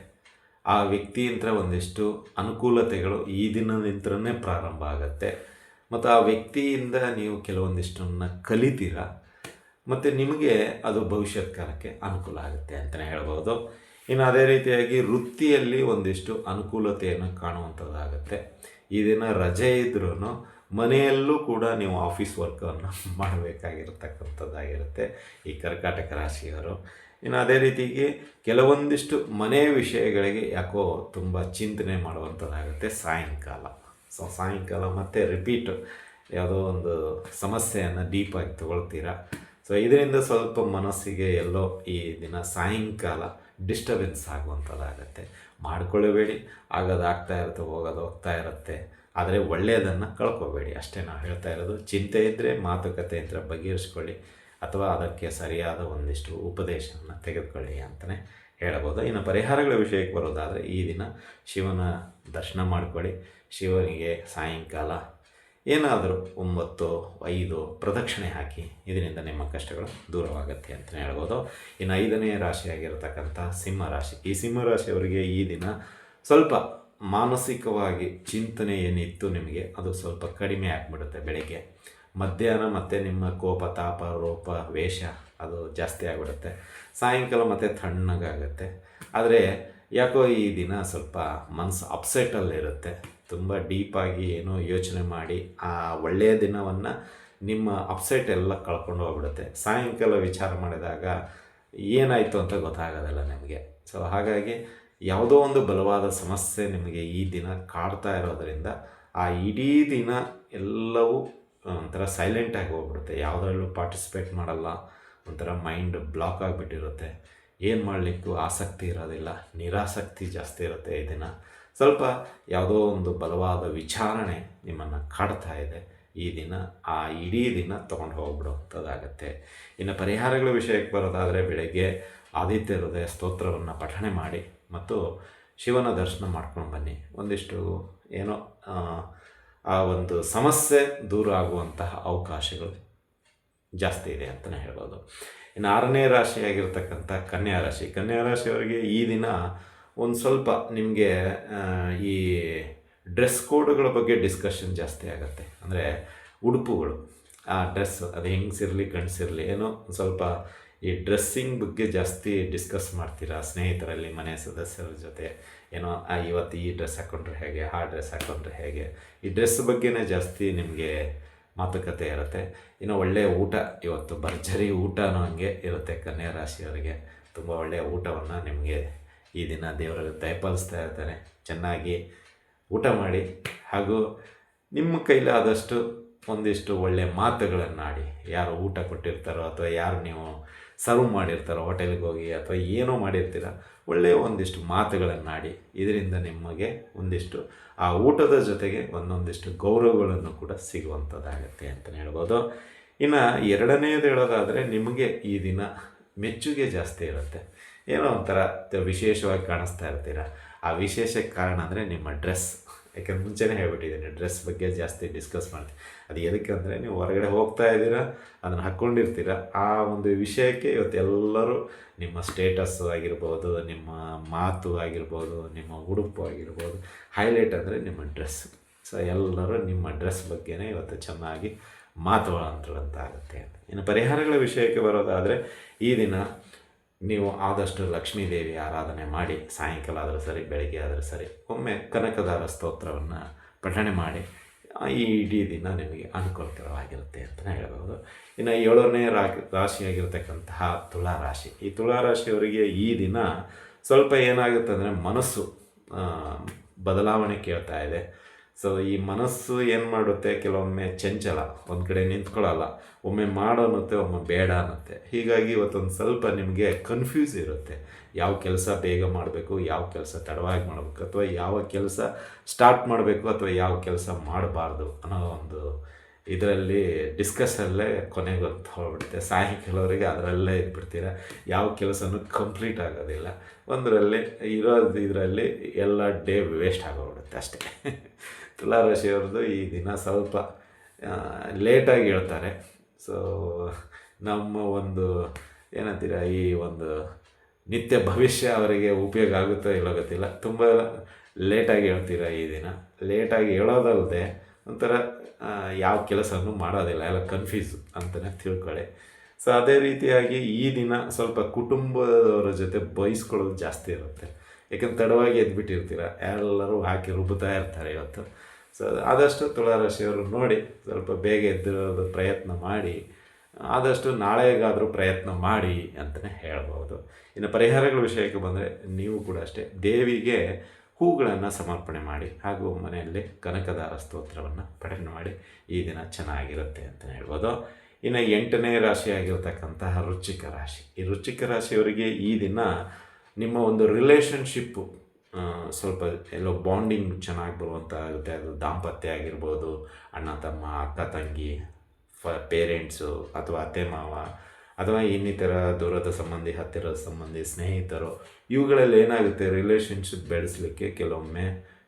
ಆ ವ್ಯಕ್ತಿಯಿಂದ ಒಂದಿಷ್ಟು ಅನುಕೂಲತೆಗಳು ಈ ದಿನದಿಂದನೇ ಪ್ರಾರಂಭ ಆಗುತ್ತೆ. ಮತ್ತು ಆ ವ್ಯಕ್ತಿಯಿಂದ ನೀವು ಕೆಲವೊಂದಿಷ್ಟನ್ನು ಕಲಿತೀರ ಮತ್ತು ನಿಮಗೆ ಅದು ಭವಿಷ್ಯದ ಕಾಲಕ್ಕೆ ಅನುಕೂಲ ಆಗುತ್ತೆ ಅಂತಲೇ ಹೇಳ್ಬೋದು. ಇನ್ನು ಅದೇ ರೀತಿಯಾಗಿ ವೃತ್ತಿಯಲ್ಲಿ ಒಂದಿಷ್ಟು ಅನುಕೂಲತೆಯನ್ನು ಕಾಣುವಂಥದ್ದಾಗುತ್ತೆ. ಈ ದಿನ ರಜೆ ಇದ್ರೂ ಮನೆಯಲ್ಲೂ ಕೂಡ ನೀವು ಆಫೀಸ್ ವರ್ಕನ್ನು ಮಾಡಬೇಕಾಗಿರ್ತಕ್ಕಂಥದ್ದಾಗಿರುತ್ತೆ ಈ ಕರ್ಕಾಟಕ ರಾಶಿಯವರು. ಇನ್ನು ಅದೇ ರೀತಿಗೆ ಕೆಲವೊಂದಿಷ್ಟು ಮನೆ ವಿಷಯಗಳಿಗೆ ಯಾಕೋ ತುಂಬ ಚಿಂತನೆ ಮಾಡುವಂಥದ್ದಾಗುತ್ತೆ ಸಾಯಂಕಾಲ. ಸೊ, ಸಾಯಂಕಾಲ ಮತ್ತೆ ರಿಪೀಟ್ ಯಾವುದೋ ಒಂದು ಸಮಸ್ಯೆಯನ್ನು ಡೀಪಾಗಿ ತಗೊಳ್ತೀರಾ? ಸೊ ಇದರಿಂದ ಸ್ವಲ್ಪ ಮನಸ್ಸಿಗೆ ಎಲ್ಲೋ ಈ ದಿನ ಸಾಯಂಕಾಲ ಡಿಸ್ಟರ್ಬೆನ್ಸ್ ಆಗುವಂಥದ್ದಾಗತ್ತೆ. ಮಾಡ್ಕೊಳ್ಳಬೇಡಿ. ಆಗೋದು ಆಗ್ತಾ ಇರುತ್ತೆ ಹೋಗೋದು ಹೋಗ್ತಾ ಇರುತ್ತೆ. ಆದರೆ ಒಳ್ಳೆಯದನ್ನು ಕಳ್ಕೊಬೇಡಿ. ಅಷ್ಟೇ ನಾವು ಹೇಳ್ತಾ ಇರೋದು, ಚಿಂತೆ ಇದ್ದರೆ ಮಾತುಕತೆ ಇದ್ದರೆ ಬಗೆಹರಿಸ್ಕೊಳ್ಳಿ. ಅಥವಾ ಅದಕ್ಕೆ ಸರಿಯಾದ ಒಂದಿಷ್ಟು ಉಪದೇಶವನ್ನು ತೆಗೆದುಕೊಳ್ಳಿ ಅಂತಲೇ ಹೇಳ್ಬೋದು. ಇನ್ನು ಪರಿಹಾರಗಳ ವಿಷಯಕ್ಕೆ ಬರೋದಾದರೆ ಈ ದಿನ ಶಿವನ ದರ್ಶನ ಮಾಡಿಕೊಳ್ಳಿ. ಶಿವನಿಗೆ ಸಾಯಂಕಾಲ ಏನಾದರೂ ಒಂಬತ್ತು, ಐದು ಪ್ರದಕ್ಷಿಣೆ ಹಾಕಿ ಇದರಿಂದ ನಿಮ್ಮ ಕಷ್ಟಗಳು ದೂರವಾಗುತ್ತೆ ಅಂತಲೇ ಹೇಳ್ಬೋದು. ಇನ್ನು ಐದನೇ ರಾಶಿಯಾಗಿರ್ತಕ್ಕಂಥ ಸಿಂಹ ರಾಶಿ. ಈ ಸಿಂಹ ರಾಶಿಯವರಿಗೆ ಈ ದಿನ ಸ್ವಲ್ಪ ಮಾನಸಿಕವಾಗಿ ಚಿಂತನೆ ಏನಿತ್ತು ನಿಮಗೆ, ಅದು ಸ್ವಲ್ಪ ಕಡಿಮೆ ಆಗಿಬಿಡುತ್ತೆ ಬೆಳಗ್ಗೆ. ಮಧ್ಯಾಹ್ನ ಮತ್ತೆ ನಿಮ್ಮ ಕೋಪ, ತಾಪ, ರೂಪ, ವೇಷ, ಅದು ಜಾಸ್ತಿ ಆಗಿಬಿಡುತ್ತೆ. ಸಾಯಂಕಾಲ ಮತ್ತೆ ತಣ್ಣಗಾಗುತ್ತೆ. ಆದರೆ ಯಾಕೋ ಈ ದಿನ ಸ್ವಲ್ಪ ಮನಸ್ಸು ಅಪ್ಸೆಟಲ್ಲಿರುತ್ತೆ ತುಂಬ ಡೀಪಾಗಿ ಏನೋ ಯೋಚನೆ ಮಾಡಿ ಆ ಒಳ್ಳೆಯ ದಿನವನ್ನು ನಿಮ್ಮ ಅಪ್ಸೆಟ್ ಎಲ್ಲ ಕಳ್ಕೊಂಡು ಹೋಗ್ಬಿಡುತ್ತೆ. ಸಾಯಂಕಾಲ ವಿಚಾರ ಮಾಡಿದಾಗ ಏನಾಯಿತು ಅಂತ ಗೊತ್ತಾಗೋದಿಲ್ಲ ನಿಮಗೆ. ಸೊ ಹಾಗಾಗಿ ಯಾವುದೋ ಒಂದು ಬಲವಾದ ಸಮಸ್ಯೆ ನಿಮಗೆ ಈ ದಿನ ಕಾಡ್ತಾ ಇರೋದರಿಂದ ಆ ಇಡೀ ದಿನ ಎಲ್ಲವೂ ಒಂಥರ ಸೈಲೆಂಟಾಗಿ ಹೋಗ್ಬಿಡುತ್ತೆ. ಯಾವುದರಲ್ಲೂ ಪಾರ್ಟಿಸಿಪೇಟ್ ಮಾಡಲ್ಲ. ಒಂಥರ ಮೈಂಡ್ ಬ್ಲಾಕ್ ಆಗಿಬಿಟ್ಟಿರುತ್ತೆ. ಏನು ಮಾಡಲಿಕ್ಕೂ ಆಸಕ್ತಿ ಇರೋದಿಲ್ಲ. ನಿರಾಸಕ್ತಿ ಜಾಸ್ತಿ ಇರುತ್ತೆ ಈ ದಿನ. ಸ್ವಲ್ಪ ಯಾವುದೋ ಒಂದು ಬಲವಾದ ವಿಚಾರಣೆ ನಿಮ್ಮನ್ನು ಕಾಡ್ತಾ ಇದೆ. ಈ ದಿನ ಆ ಇಡೀ ದಿನ ತೊಗೊಂಡು ಹೋಗ್ಬಿಡುವಂಥದ್ದಾಗತ್ತೆ ಇನ್ನು ಪರಿಹಾರಗಳ ವಿಷಯಕ್ಕೆ ಬರೋದಾದರೆ ಬೆಳಗ್ಗೆ ಆದಿತ್ಯ ಹೃದಯ ಸ್ತೋತ್ರವನ್ನು ಪಠಣೆ ಮಾಡಿ ಮತ್ತು ಶಿವನ ದರ್ಶನ ಮಾಡ್ಕೊಂಡು ಬನ್ನಿ. ಒಂದಿಷ್ಟು ಏನೋ ಆ, ಒಂದು ಸಮಸ್ಯೆ ದೂರ ಆಗುವಂತಹ ಅವಕಾಶಗಳು ಜಾಸ್ತಿ ಇದೆ ಅಂತಲೇ ಹೇಳ್ಬೋದು. ಇನ್ನು ಆರನೇ ರಾಶಿಯಾಗಿರ್ತಕ್ಕಂಥ ಕನ್ಯಾ ರಾಶಿ. ಕನ್ಯಾ ರಾಶಿಯವರಿಗೆ ಈ ದಿನ ಒಂದು ಸ್ವಲ್ಪ ನಿಮಗೆ ಈ ಡ್ರೆಸ್ ಕೋಡ್ಗಳ ಬಗ್ಗೆ ಡಿಸ್ಕಷನ್ ಜಾಸ್ತಿ ಆಗುತ್ತೆ. ಅಂದರೆ ಉಡುಪುಗಳು. ಆ ಡ್ರೆಸ್ ಅದು ಹೆಂಗಸಿರಲಿ ಗಂಡಸಿರಲಿ ಏನೋ ಸ್ವಲ್ಪ ಈ ಡ್ರೆಸ್ಸಿಂಗ್ ಬಗ್ಗೆ ಜಾಸ್ತಿ ಡಿಸ್ಕಸ್ ಮಾಡ್ತೀರಾ? ಸ್ನೇಹಿತರಲ್ಲಿ, ಮನೆ ಸದಸ್ಯರ ಜೊತೆ ಏನೋ ಇವತ್ತು ಈ ಡ್ರೆಸ್ ಹಾಕ್ಕೊಂಡ್ರೆ ಹೇಗೆ, ಆ ಡ್ರೆಸ್ ಹಾಕ್ಕೊಂಡ್ರೆ ಹೇಗೆ? ಈ ಡ್ರೆಸ್ ಬಗ್ಗೆನೇ ಜಾಸ್ತಿ ನಿಮಗೆ ಮಾತುಕತೆ ಇರುತ್ತೆ. ಇನ್ನು ಒಳ್ಳೆಯ ಊಟ, ಇವತ್ತು ಭರ್ಜರಿ ಊಟನೂ ಹಂಗೆ ಇರುತ್ತೆ ಕನ್ಯಾ ರಾಶಿಯವರಿಗೆ. ತುಂಬ ಒಳ್ಳೆಯ ಊಟವನ್ನು ನಿಮಗೆ ಈ ದಿನ ದೇವರ ದಯಪಾಲಿಸ್ತಾ ಇರ್ತಾರೆ. ಚೆನ್ನಾಗಿ ಊಟ ಮಾಡಿ ಹಾಗೂ ನಿಮ್ಮ ಕೈಲಾದಷ್ಟು ಒಂದಿಷ್ಟು ಒಳ್ಳೆಯ ಮಾತುಗಳನ್ನಾಡಿ. ಯಾರು ಊಟ ಕೊಟ್ಟಿರ್ತಾರೋ ಅಥವಾ ಯಾರು ನೀವು ಸರ್ವ್ ಮಾಡಿರ್ತಾರೋ ಹೋಟೆಲ್ಗೆ ಹೋಗಿ ಅಥವಾ ಏನೋ ಮಾಡಿರ್ತೀರ ಒಳ್ಳೆಯ ಒಂದಿಷ್ಟು ಮಾತುಗಳನ್ನಾಡಿ. ಇದರಿಂದ ನಿಮಗೆ ಒಂದಿಷ್ಟು, ಆ ಊಟದ ಜೊತೆಗೆ ಒಂದೊಂದಿಷ್ಟು ಗೌರವಗಳನ್ನು ಕೂಡ ಸಿಗುವಂಥದ್ದಾಗತ್ತೆ ಅಂತಲೇ ಹೇಳ್ಬೋದು. ಇನ್ನು ಎರಡನೆಯದು ಹೇಳೋದಾದರೆ, ನಿಮಗೆ ಈ ದಿನ ಮೆಚ್ಚುಗೆ ಜಾಸ್ತಿ ಇರುತ್ತೆ. ಏನೋ ಒಂಥರ ವಿಶೇಷವಾಗಿ ಕಾಣಿಸ್ತಾ ಇರ್ತೀರ. ಆ ವಿಶೇಷಕ್ಕೆ ಕಾರಣ ಅಂದರೆ ನಿಮ್ಮ ಡ್ರೆಸ್. ಯಾಕೆಂದ್ರೆ ಮುಂಚೆನೇ ಹೇಳ್ಬಿಟ್ಟಿದ್ದೀನಿ, ಡ್ರೆಸ್ ಬಗ್ಗೆ ಜಾಸ್ತಿ ಡಿಸ್ಕಸ್ ಮಾಡ್ತೀನಿ. ಅದು ಎದಕ್ಕೆ ಅಂದರೆ ನೀವು ಹೊರಗಡೆ ಹೋಗ್ತಾ ಇದ್ದೀರಾ, ಅದನ್ನು ಹಾಕ್ಕೊಂಡಿರ್ತೀರ ಆ ಒಂದು ವಿಷಯಕ್ಕೆ ಇವತ್ತು ಎಲ್ಲರೂ ನಿಮ್ಮ ಸ್ಟೇಟಸ್ ಆಗಿರ್ಬೋದು, ನಿಮ್ಮ ಮಾತು ಆಗಿರ್ಬೋದು, ನಿಮ್ಮ ಉಡುಪು ಆಗಿರ್ಬೋದು, ಹೈಲೈಟ್ ಅಂದರೆ ನಿಮ್ಮ ಡ್ರೆಸ್. ಸೊ ಎಲ್ಲರೂ ನಿಮ್ಮ ಡ್ರೆಸ್ ಬಗ್ಗೆನೇ ಇವತ್ತು ಚೆನ್ನಾಗಿ ಮಾತುಗಳಂತ ಆಗುತ್ತೆ ಇನ್ನು ಪರಿಹಾರಗಳ ವಿಷಯಕ್ಕೆ ಬರೋದಾದರೆ ಈ ದಿನ ನೀವು ಆದಷ್ಟು ಲಕ್ಷ್ಮೀ ದೇವಿ ಆರಾಧನೆ ಮಾಡಿ ಸಾಯಂಕಾಲ ಆದರೂ ಸರಿ ಬೆಳಗ್ಗೆ ಆದರೂ ಸರಿ, ಒಮ್ಮೆ ಕನಕದಾರ ಸ್ತೋತ್ರವನ್ನು ಪಠಣೆ ಮಾಡಿ, ಈ ಇಡೀ ದಿನ ನಿಮಗೆ ಅನುಕೂಲಕರವಾಗಿರುತ್ತೆ ಅಂತಲೇ ಹೇಳಬಹುದು ಇನ್ನು ಏಳನೇ ರಾಶಿಯಾಗಿರ್ತಕ್ಕಂತಹ ತುಳಾ ರಾಶಿ ಈ ತುಳಾ ರಾಶಿಯವರಿಗೆ ಈ ದಿನ ಸ್ವಲ್ಪ ಏನಾಗುತ್ತೆ ಅಂದರೆ ಮನಸ್ಸು ಬದಲಾವಣೆ ಕೇಳ್ತಾ ಇದೆ. ಸೊ ಈ ಮನಸ್ಸು ಏನು ಮಾಡುತ್ತೆ? ಕೆಲವೊಮ್ಮೆ ಚಂಚಲ, ಒಂದು ಕಡೆ ನಿಂತ್ಕೊಳ್ಳಲ್ಲ ಒಮ್ಮೆ ಮಾಡೋ ಅನ್ನತ್ತೆ ಒಮ್ಮೆ ಬೇಡ ಅನ್ನತ್ತೆ. ಹೀಗಾಗಿ ಇವತ್ತೊಂದು ಸ್ವಲ್ಪ ನಿಮಗೆ ಕನ್ಫ್ಯೂಸ್ ಇರುತ್ತೆ. ಯಾವ ಕೆಲಸ ಬೇಗ ಮಾಡಬೇಕು, ಯಾವ ಕೆಲಸ ತಡವಾಗಿ ಮಾಡಬೇಕು, ಅಥವಾ ಯಾವ ಕೆಲಸ ಸ್ಟಾರ್ಟ್ ಮಾಡಬೇಕು, ಅಥವಾ ಯಾವ ಕೆಲಸ ಮಾಡಬಾರ್ದು ಅನ್ನೋ ಒಂದು ಇದರಲ್ಲಿ ಡಿಸ್ಕಸ್ಸಲ್ಲೇ ಹೊತ್ತು ಹೋಗ್ಬಿಡುತ್ತೆ ಸಾಯಂಕಾಲವರೆಗೆ ಅದರಲ್ಲೇ ಇದ್ಬಿಡ್ತೀರ. ಯಾವ ಕೆಲಸನೂ ಕಂಪ್ಲೀಟ್ ಆಗೋದಿಲ್ಲ. ಒಂದರಲ್ಲಿ ಇರೋದು ಇದರಲ್ಲಿ ಎಲ್ಲ ಡೇ ವೇಸ್ಟ್ ಆಗೋಗ್ಬಿಡುತ್ತೆ ಅಷ್ಟೇ. ತುಲಾರಾಶಿಯವ್ರದ್ದು ಈ ದಿನ ಸ್ವಲ್ಪ ಲೇಟಾಗಿ ಹೇಳ್ತಾರೆ. ಸೊ ನಮ್ಮ ಒಂದು, ಏನಂತೀರ, ಈ ಒಂದು ನಿತ್ಯ ಭವಿಷ್ಯ ಅವರಿಗೆ ಉಪಯೋಗ ಆಗುತ್ತೋ ಇಲ್ಲೋ ಗೊತ್ತಿಲ್ಲ. ತುಂಬ ಲೇಟಾಗಿ ಹೇಳ್ತೀರ ಈ ದಿನ. ಲೇಟಾಗಿ ಹೇಳೋದಲ್ಲದೆ ಒಂಥರ ಯಾವ ಕೆಲಸನೂ ಮಾಡೋದಿಲ್ಲ. ಎಲ್ಲ ಕನ್ಫ್ಯೂಸ್ ಅಂತಲೇ ತಿಳ್ಕೊಳ್ಳಿ. ಸೊ ಅದೇ ರೀತಿಯಾಗಿ ಈ ದಿನ ಸ್ವಲ್ಪ ಕುಟುಂಬದವರ ಜೊತೆ ಬಯಸ್ಕೊಳ್ಳೋದು ಜಾಸ್ತಿ ಇರುತ್ತೆ. ಯಾಕಂದ್ರೆ ತಡವಾಗಿ ಎದ್ಬಿಟ್ಟಿರ್ತೀರ? ಎಲ್ಲರೂ ಹಾಕಿ ರುಬ್ಬುತ್ತಾ ಇರ್ತಾರೆ ಇವತ್ತು. ಸೊ ಆದಷ್ಟು ತುಲಾರಾಶಿಯವರು ನೋಡಿ, ಸ್ವಲ್ಪ ಬೇಗ ಎದ್ದಿರೋದು ಪ್ರಯತ್ನ ಮಾಡಿ, ಆದಷ್ಟು ನಾಳೆಗಾದರೂ ಪ್ರಯತ್ನ ಮಾಡಿ ಅಂತಲೇ ಹೇಳ್ಬೋದು. ಇನ್ನು ಪರಿಹಾರಗಳ ವಿಷಯಕ್ಕೆ ಬಂದರೆ, ನೀವು ಕೂಡ ಅಷ್ಟೇ. ದೇವಿಗೆ ಹೂಗಳನ್ನು ಸಮರ್ಪಣೆ ಮಾಡಿ, ಹಾಗೂ ಮನೆಯಲ್ಲಿ ಕನಕದಾರ ಸ್ತೋತ್ರವನ್ನು ಪಠನೆ ಮಾಡಿ, ಈ ದಿನ ಚೆನ್ನಾಗಿರುತ್ತೆ ಅಂತಲೇ ಹೇಳ್ಬೋದು. ಇನ್ನು ಎಂಟನೇ ರಾಶಿಯಾಗಿರ್ತಕ್ಕಂತಹ ರುಚಿಕ ರಾಶಿ. ಈ ರುಚಿಕ ರಾಶಿಯವರಿಗೆ ಈ ದಿನ ನಿಮ್ಮ ಒಂದು ರಿಲೇಷನ್ಶಿಪ್ಪು ಸ್ವಲ್ಪ ಎಲ್ಲೋ ಬಾಂಡಿಂಗ್ ಚೆನ್ನಾಗಿ ಬರುವಂಥ ಆಗುತ್ತೆ. ಅದು ದಾಂಪತ್ಯ ಆಗಿರ್ಬೋದು, ಅಣ್ಣ, ತಮ್ಮ, ಅಕ್ಕ, ತಂಗಿ ಫ ಪೇರೆಂಟ್ಸು ಅಥವಾ ಅತ್ತೆ, ಮಾವ ಅಥವಾ ಇನ್ನಿತರ ದೂರದ ಸಂಬಂಧಿ, ಹತ್ತಿರದ ಸಂಬಂಧಿ ಸ್ನೇಹಿತರು, ಇವುಗಳಲ್ಲಿ ಏನಾಗುತ್ತೆ? ರಿಲೇಷನ್ಶಿಪ್ ಬೆಳೆಸಲಿಕ್ಕೆ ಕೆಲವೊಮ್ಮೆ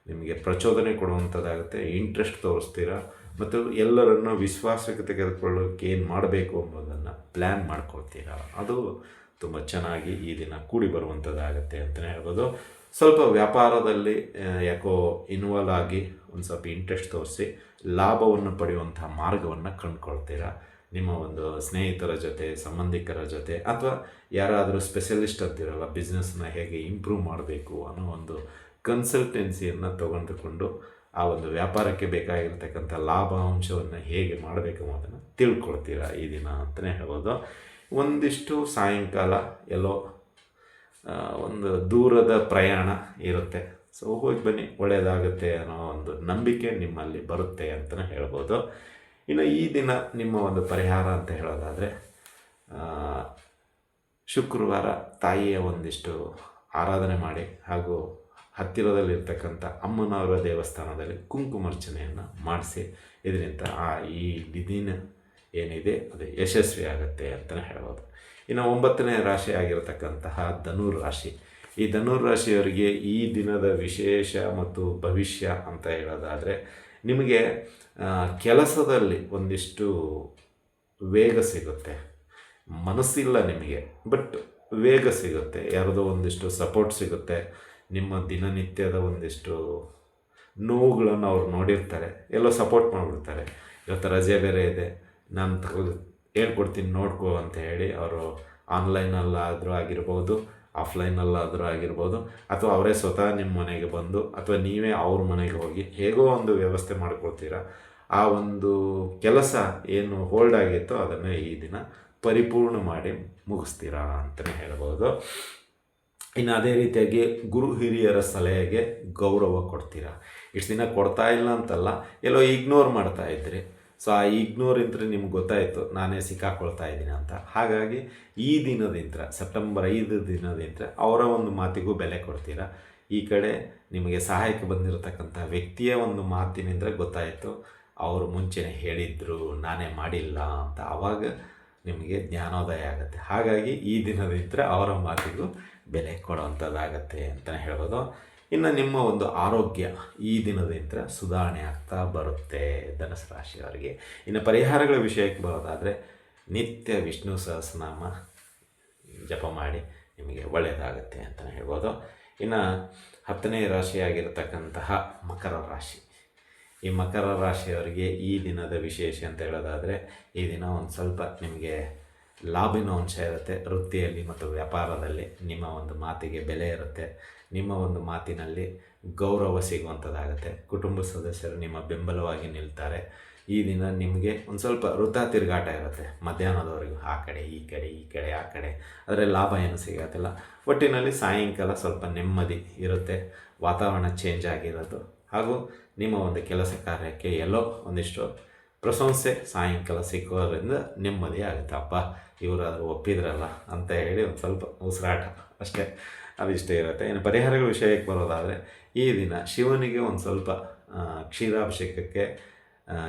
ನಿಮಗೆ ಪ್ರಚೋದನೆ ಕೊಡುವಂಥದ್ದಾಗುತ್ತೆ ಇಂಟ್ರೆಸ್ಟ್ ತೋರಿಸ್ತೀರಾ? ಮತ್ತು ಎಲ್ಲರನ್ನು ವಿಶ್ವಾಸಕ್ಕೆ ತೆಗೆದುಕೊಳ್ಳೋಕೆ ಏನು ಮಾಡಬೇಕು ಅನ್ನೋದನ್ನು ಪ್ಲ್ಯಾನ್ ಮಾಡ್ಕೊಳ್ತೀರಾ? ಅದು ತುಂಬ ಚೆನ್ನಾಗಿ ಈ ದಿನ ಕೂಡಿ ಬರುವಂಥದ್ದಾಗತ್ತೆ ಅಂತಲೇ ಹೇಳ್ಬೋದು. ಸ್ವಲ್ಪ ವ್ಯಾಪಾರದಲ್ಲಿ ಯಾಕೋ ಇನ್ವಾಲ್ವ್ ಆಗಿ ಒಂದು ಸ್ವಲ್ಪ ಇಂಟ್ರೆಸ್ಟ್ ತೋರಿಸಿ ಲಾಭವನ್ನು ಪಡೆಯುವಂಥ ಮಾರ್ಗವನ್ನು ಕಂಡುಕೊಳ್ತೀರಾ? ನಿಮ್ಮ ಒಂದು ಸ್ನೇಹಿತರ ಜೊತೆ, ಸಂಬಂಧಿಕರ ಜೊತೆ, ಅಥವಾ ಯಾರಾದರೂ ಸ್ಪೆಷಲಿಸ್ಟ್ ಅಂತಿರಲ್ಲ ಬಿಸ್ನೆಸ್ನ ಹೇಗೆ ಇಂಪ್ರೂವ್ ಮಾಡಬೇಕು ಅನ್ನೋ ಒಂದು ಕನ್ಸಲ್ಟೆನ್ಸಿಯನ್ನು ತೊಗೊಂಡುಕೊಂಡು ಆ ಒಂದು ವ್ಯಾಪಾರಕ್ಕೆ ಬೇಕಾಗಿರ್ತಕ್ಕಂಥ ಲಾಭಾಂಶವನ್ನು ಹೇಗೆ ಮಾಡಬೇಕು ಅನ್ನೋದನ್ನು ತಿಳ್ಕೊಳ್ತೀರಾ ಈ ದಿನ ಅಂತಲೇ ಹೇಳ್ಬೋದು. ಒಂದಿಷ್ಟು ಸಾಯಂಕಾಲ ಎಲ್ಲೋ ಒಂದು ದೂರದ ಪ್ರಯಾಣ ಇರುತ್ತೆ. ಸೊ ಹೋಗಿ ಬನ್ನಿ ಒಳ್ಳೆಯದಾಗುತ್ತೆ ಅನ್ನೋ ಒಂದು ನಂಬಿಕೆ ನಿಮ್ಮಲ್ಲಿ ಬರುತ್ತೆ ಅಂತಲೇ ಹೇಳ್ಬೋದು. ಇನ್ನು ಈ ದಿನ ನಿಮ್ಮ ಒಂದು ಪರಿಹಾರ ಅಂತ ಹೇಳೋದಾದರೆ ಶುಕ್ರವಾರ ತಾಯಿಯ ಒಂದಿಷ್ಟು ಆರಾಧನೆ ಮಾಡಿ ಹಾಗೂ ಹತ್ತಿರದಲ್ಲಿರ್ತಕ್ಕಂಥ ಅಮ್ಮನವರ ದೇವಸ್ಥಾನದಲ್ಲಿ ಕುಂಕುಮಾರ್ಚನೆಯನ್ನು ಮಾಡಿಸಿ, ಇದರಿಂದ ಆ ಈ ದಿನ ಏನಿದೆ, ಅದು ಯಶಸ್ವಿ ಆಗುತ್ತೆ ಅಂತಲೇ ಹೇಳ್ಬೋದು. ಇನ್ನು ಒಂಬತ್ತನೇ ರಾಶಿ ಆಗಿರತಕ್ಕಂತಹ ಧನುರ್ ರಾಶಿ ಈ ಧನುರ್ ರಾಶಿಯವರಿಗೆ ಈ ದಿನದ ವಿಶೇಷ ಮತ್ತು ಭವಿಷ್ಯ ಅಂತ ಹೇಳೋದಾದರೆ, ನಿಮಗೆ ಕೆಲಸದಲ್ಲಿ ಒಂದಿಷ್ಟು ವೇಗ ಸಿಗುತ್ತೆ. ಮನಸ್ಸಿಲ್ಲ ನಿಮಗೆ, ಬಟ್ ವೇಗ ಸಿಗುತ್ತೆ. ಯಾರದೋ ಒಂದಿಷ್ಟು ಸಪೋರ್ಟ್ ಸಿಗುತ್ತೆ. ನಿಮ್ಮ ದಿನನಿತ್ಯದ ಒಂದಿಷ್ಟು ನೋವುಗಳನ್ನು ಅವ್ರು ನೋಡಿರ್ತಾರೆ. ಎಲ್ಲೋ ಸಪೋರ್ಟ್ ಮಾಡಿಬಿಡ್ತಾರೆ. ಇವತ್ತು ರಜೆ ಬೇರೆ ಇದೆ. ನಾನು ತಗೊಳ್ ಹೇಳ್ಕೊಡ್ತೀನಿ, ನೋಡ್ಕೋ ಅಂತ ಹೇಳಿ. ಅವರು ಆನ್ಲೈನಲ್ಲಾದರೂ ಆಗಿರ್ಬೋದು ಆಫ್ಲೈನಲ್ಲಾದರೂ ಆಗಿರ್ಬೋದು, ಅಥವಾ ಅವರೇ ಸ್ವತಃ ನಿಮ್ಮ ಮನೆಗೆ ಬಂದು, ಅಥವಾ ನೀವೇ ಅವ್ರ ಮನೆಗೆ ಹೋಗಿ ಹೇಗೋ ಒಂದು ವ್ಯವಸ್ಥೆ ಮಾಡ್ಕೊಳ್ತೀರಾ. ಆ ಒಂದು ಕೆಲಸ ಏನು ಹೋಲ್ಡ್ ಆಗಿತ್ತೋ ಅದನ್ನು ಈ ದಿನ ಪರಿಪೂರ್ಣ ಮಾಡಿ ಮುಗಿಸ್ತೀರಾ ಅಂತಲೇ ಹೇಳ್ಬೋದು. ಇನ್ನು ಅದೇ ರೀತಿಯಾಗಿ ಗುರು ಹಿರಿಯರ ಸಲಹೆಗೆ ಗೌರವ ಕೊಡ್ತೀರಾ. ಇಷ್ಟು ದಿನ ಕೊಡ್ತಾ ಇಲ್ಲ ಅಂತಲ್ಲ, ಎಲ್ಲೋ ಇಗ್ನೋರ್ ಮಾಡ್ತಾ ಇದ್ರಿ. ಸೊ ಆ ಇಗ್ನೋರ್ ಇಂತ್ರ ನಿಮ್ಗೆ ಗೊತ್ತಾಯಿತು, ನಾನೇ ಸಿಕ್ಕಾಕೊಳ್ತಾ ಇದ್ದೀನಿ ಅಂತ. ಹಾಗಾಗಿ ಈ ದಿನದಿಂದ ಸೆಪ್ಟೆಂಬರ್ ಐದು ದಿನದಿಂದ ಅವರ ಒಂದು ಮಾತಿಗೂ ಬೆಲೆ ಕೊಡ್ತೀರಾ? ಈ ಕಡೆ ನಿಮಗೆ ಸಹಾಯಕ್ಕೆ ಬಂದಿರತಕ್ಕಂಥ ವ್ಯಕ್ತಿಯ ಒಂದು ಮಾತಿನಿಂದ ಗೊತ್ತಾಯಿತು. ಅವರು ಮುಂಚೆನೇ ಹೇಳಿದ್ರು, ನಾನೇ ಮಾಡಿಲ್ಲ ಅಂತ. ಆವಾಗ ನಿಮಗೆ ಜ್ಞಾನೋದಯ ಆಗುತ್ತೆ. ಹಾಗಾಗಿ ಈ ದಿನದಿಂದ ಅವರ ಮಾತಿಗೂ ಬೆಲೆ ಕೊಡುವಂಥದ್ದಾಗತ್ತೆ ಅಂತಲೇ ಹೇಳ್ಬೋದು. ಇನ್ನು ನಿಮ್ಮ ಒಂದು ಆರೋಗ್ಯ ಈ ದಿನದ ದಿನದಿಂದ ಸುಧಾರಣೆ ಆಗ್ತಾ ಬರುತ್ತೆ ಧನುಸು ರಾಶಿಯವರಿಗೆ. ಇನ್ನು ಪರಿಹಾರಗಳ ವಿಷಯಕ್ಕೆ ಬರೋದಾದರೆ ನಿತ್ಯ ವಿಷ್ಣು ಸಹಸ್ರನಾಮ ಜಪ ಮಾಡಿ ನಿಮಗೆ ಒಳ್ಳೆಯದಾಗುತ್ತೆ ಅಂತಲೇ ಹೇಳ್ಬೋದು. ಇನ್ನು ಹತ್ತನೇ ರಾಶಿಯಾಗಿರತಕ್ಕಂತಹ ಮಕರ ರಾಶಿ. ಈ ಮಕರ ರಾಶಿಯವರಿಗೆ ಈ ದಿನದ ವಿಶೇಷ ಅಂತ ಹೇಳೋದಾದರೆ ಈ ದಿನ ಒಂದು ಸ್ವಲ್ಪ ನಿಮಗೆ ಲಾಭಿನ ಅಂಶ ಇರುತ್ತೆ. ವೃತ್ತಿಯಲ್ಲಿ ಮತ್ತು ವ್ಯಾಪಾರದಲ್ಲಿ ನಿಮ್ಮ ಒಂದು ಮಾತಿಗೆ ಬೆಲೆ ಇರುತ್ತೆ. ನಿಮ್ಮ ಒಂದು ಮಾತಿನಲ್ಲಿ ಗೌರವ ಸಿಗುವಂಥದ್ದಾಗುತ್ತೆ. ಕುಟುಂಬ ಸದಸ್ಯರು ನಿಮ್ಮ ಬೆಂಬಲವಾಗಿ ನಿಲ್ತಾರೆ. ಈ ದಿನ ನಿಮಗೆ ಒಂದು ಸ್ವಲ್ಪ ವೃತ್ತ ತಿರುಗಾಟ ಇರುತ್ತೆ. ಮಧ್ಯಾಹ್ನದವರೆಗೂ ಆ ಕಡೆ, ಈ ಕಡೆ ಈ ಕಡೆ, ಆ ಕಡೆ. ಆದರೆ ಲಾಭ ಏನು ಸಿಗೋದಿಲ್ಲ ಒಟ್ಟಿನಲ್ಲಿ ಸಾಯಂಕಾಲ ಸ್ವಲ್ಪ ನೆಮ್ಮದಿ ಇರುತ್ತೆ. ವಾತಾವರಣ ಚೇಂಜ್ ಆಗಿರೋದು. ಹಾಗೂ ನಿಮ್ಮ ಒಂದು ಕೆಲಸ ಕಾರ್ಯಕ್ಕೆ ಎಲ್ಲೋ ಒಂದಿಷ್ಟು ಪ್ರಶಂಸೆ ಸಾಯಂಕಾಲ ಸಿಕ್ಕೋದ್ರಿಂದ ನೆಮ್ಮದಿ ಆಗುತ್ತೆ ಅಪ್ಪ ಇವರಾದರೂ ಒಪ್ಪಿದ್ರಲ್ಲ ಅಂತ ಹೇಳಿ ಒಂದು ಸ್ವಲ್ಪ ಉಸಿರಾಟ ಅಷ್ಟೇ. ಅದಿಷ್ಟೇ ಇರುತ್ತೆ. ಇನ್ನು ಪರಿಹಾರಗಳ ವಿಷಯಕ್ಕೆ ಬರೋದಾದರೆ, ಈ ದಿನ ಶಿವನಿಗೆ ಒಂದು ಸ್ವಲ್ಪ ಕ್ಷೀರಾಭಿಷೇಕಕ್ಕೆ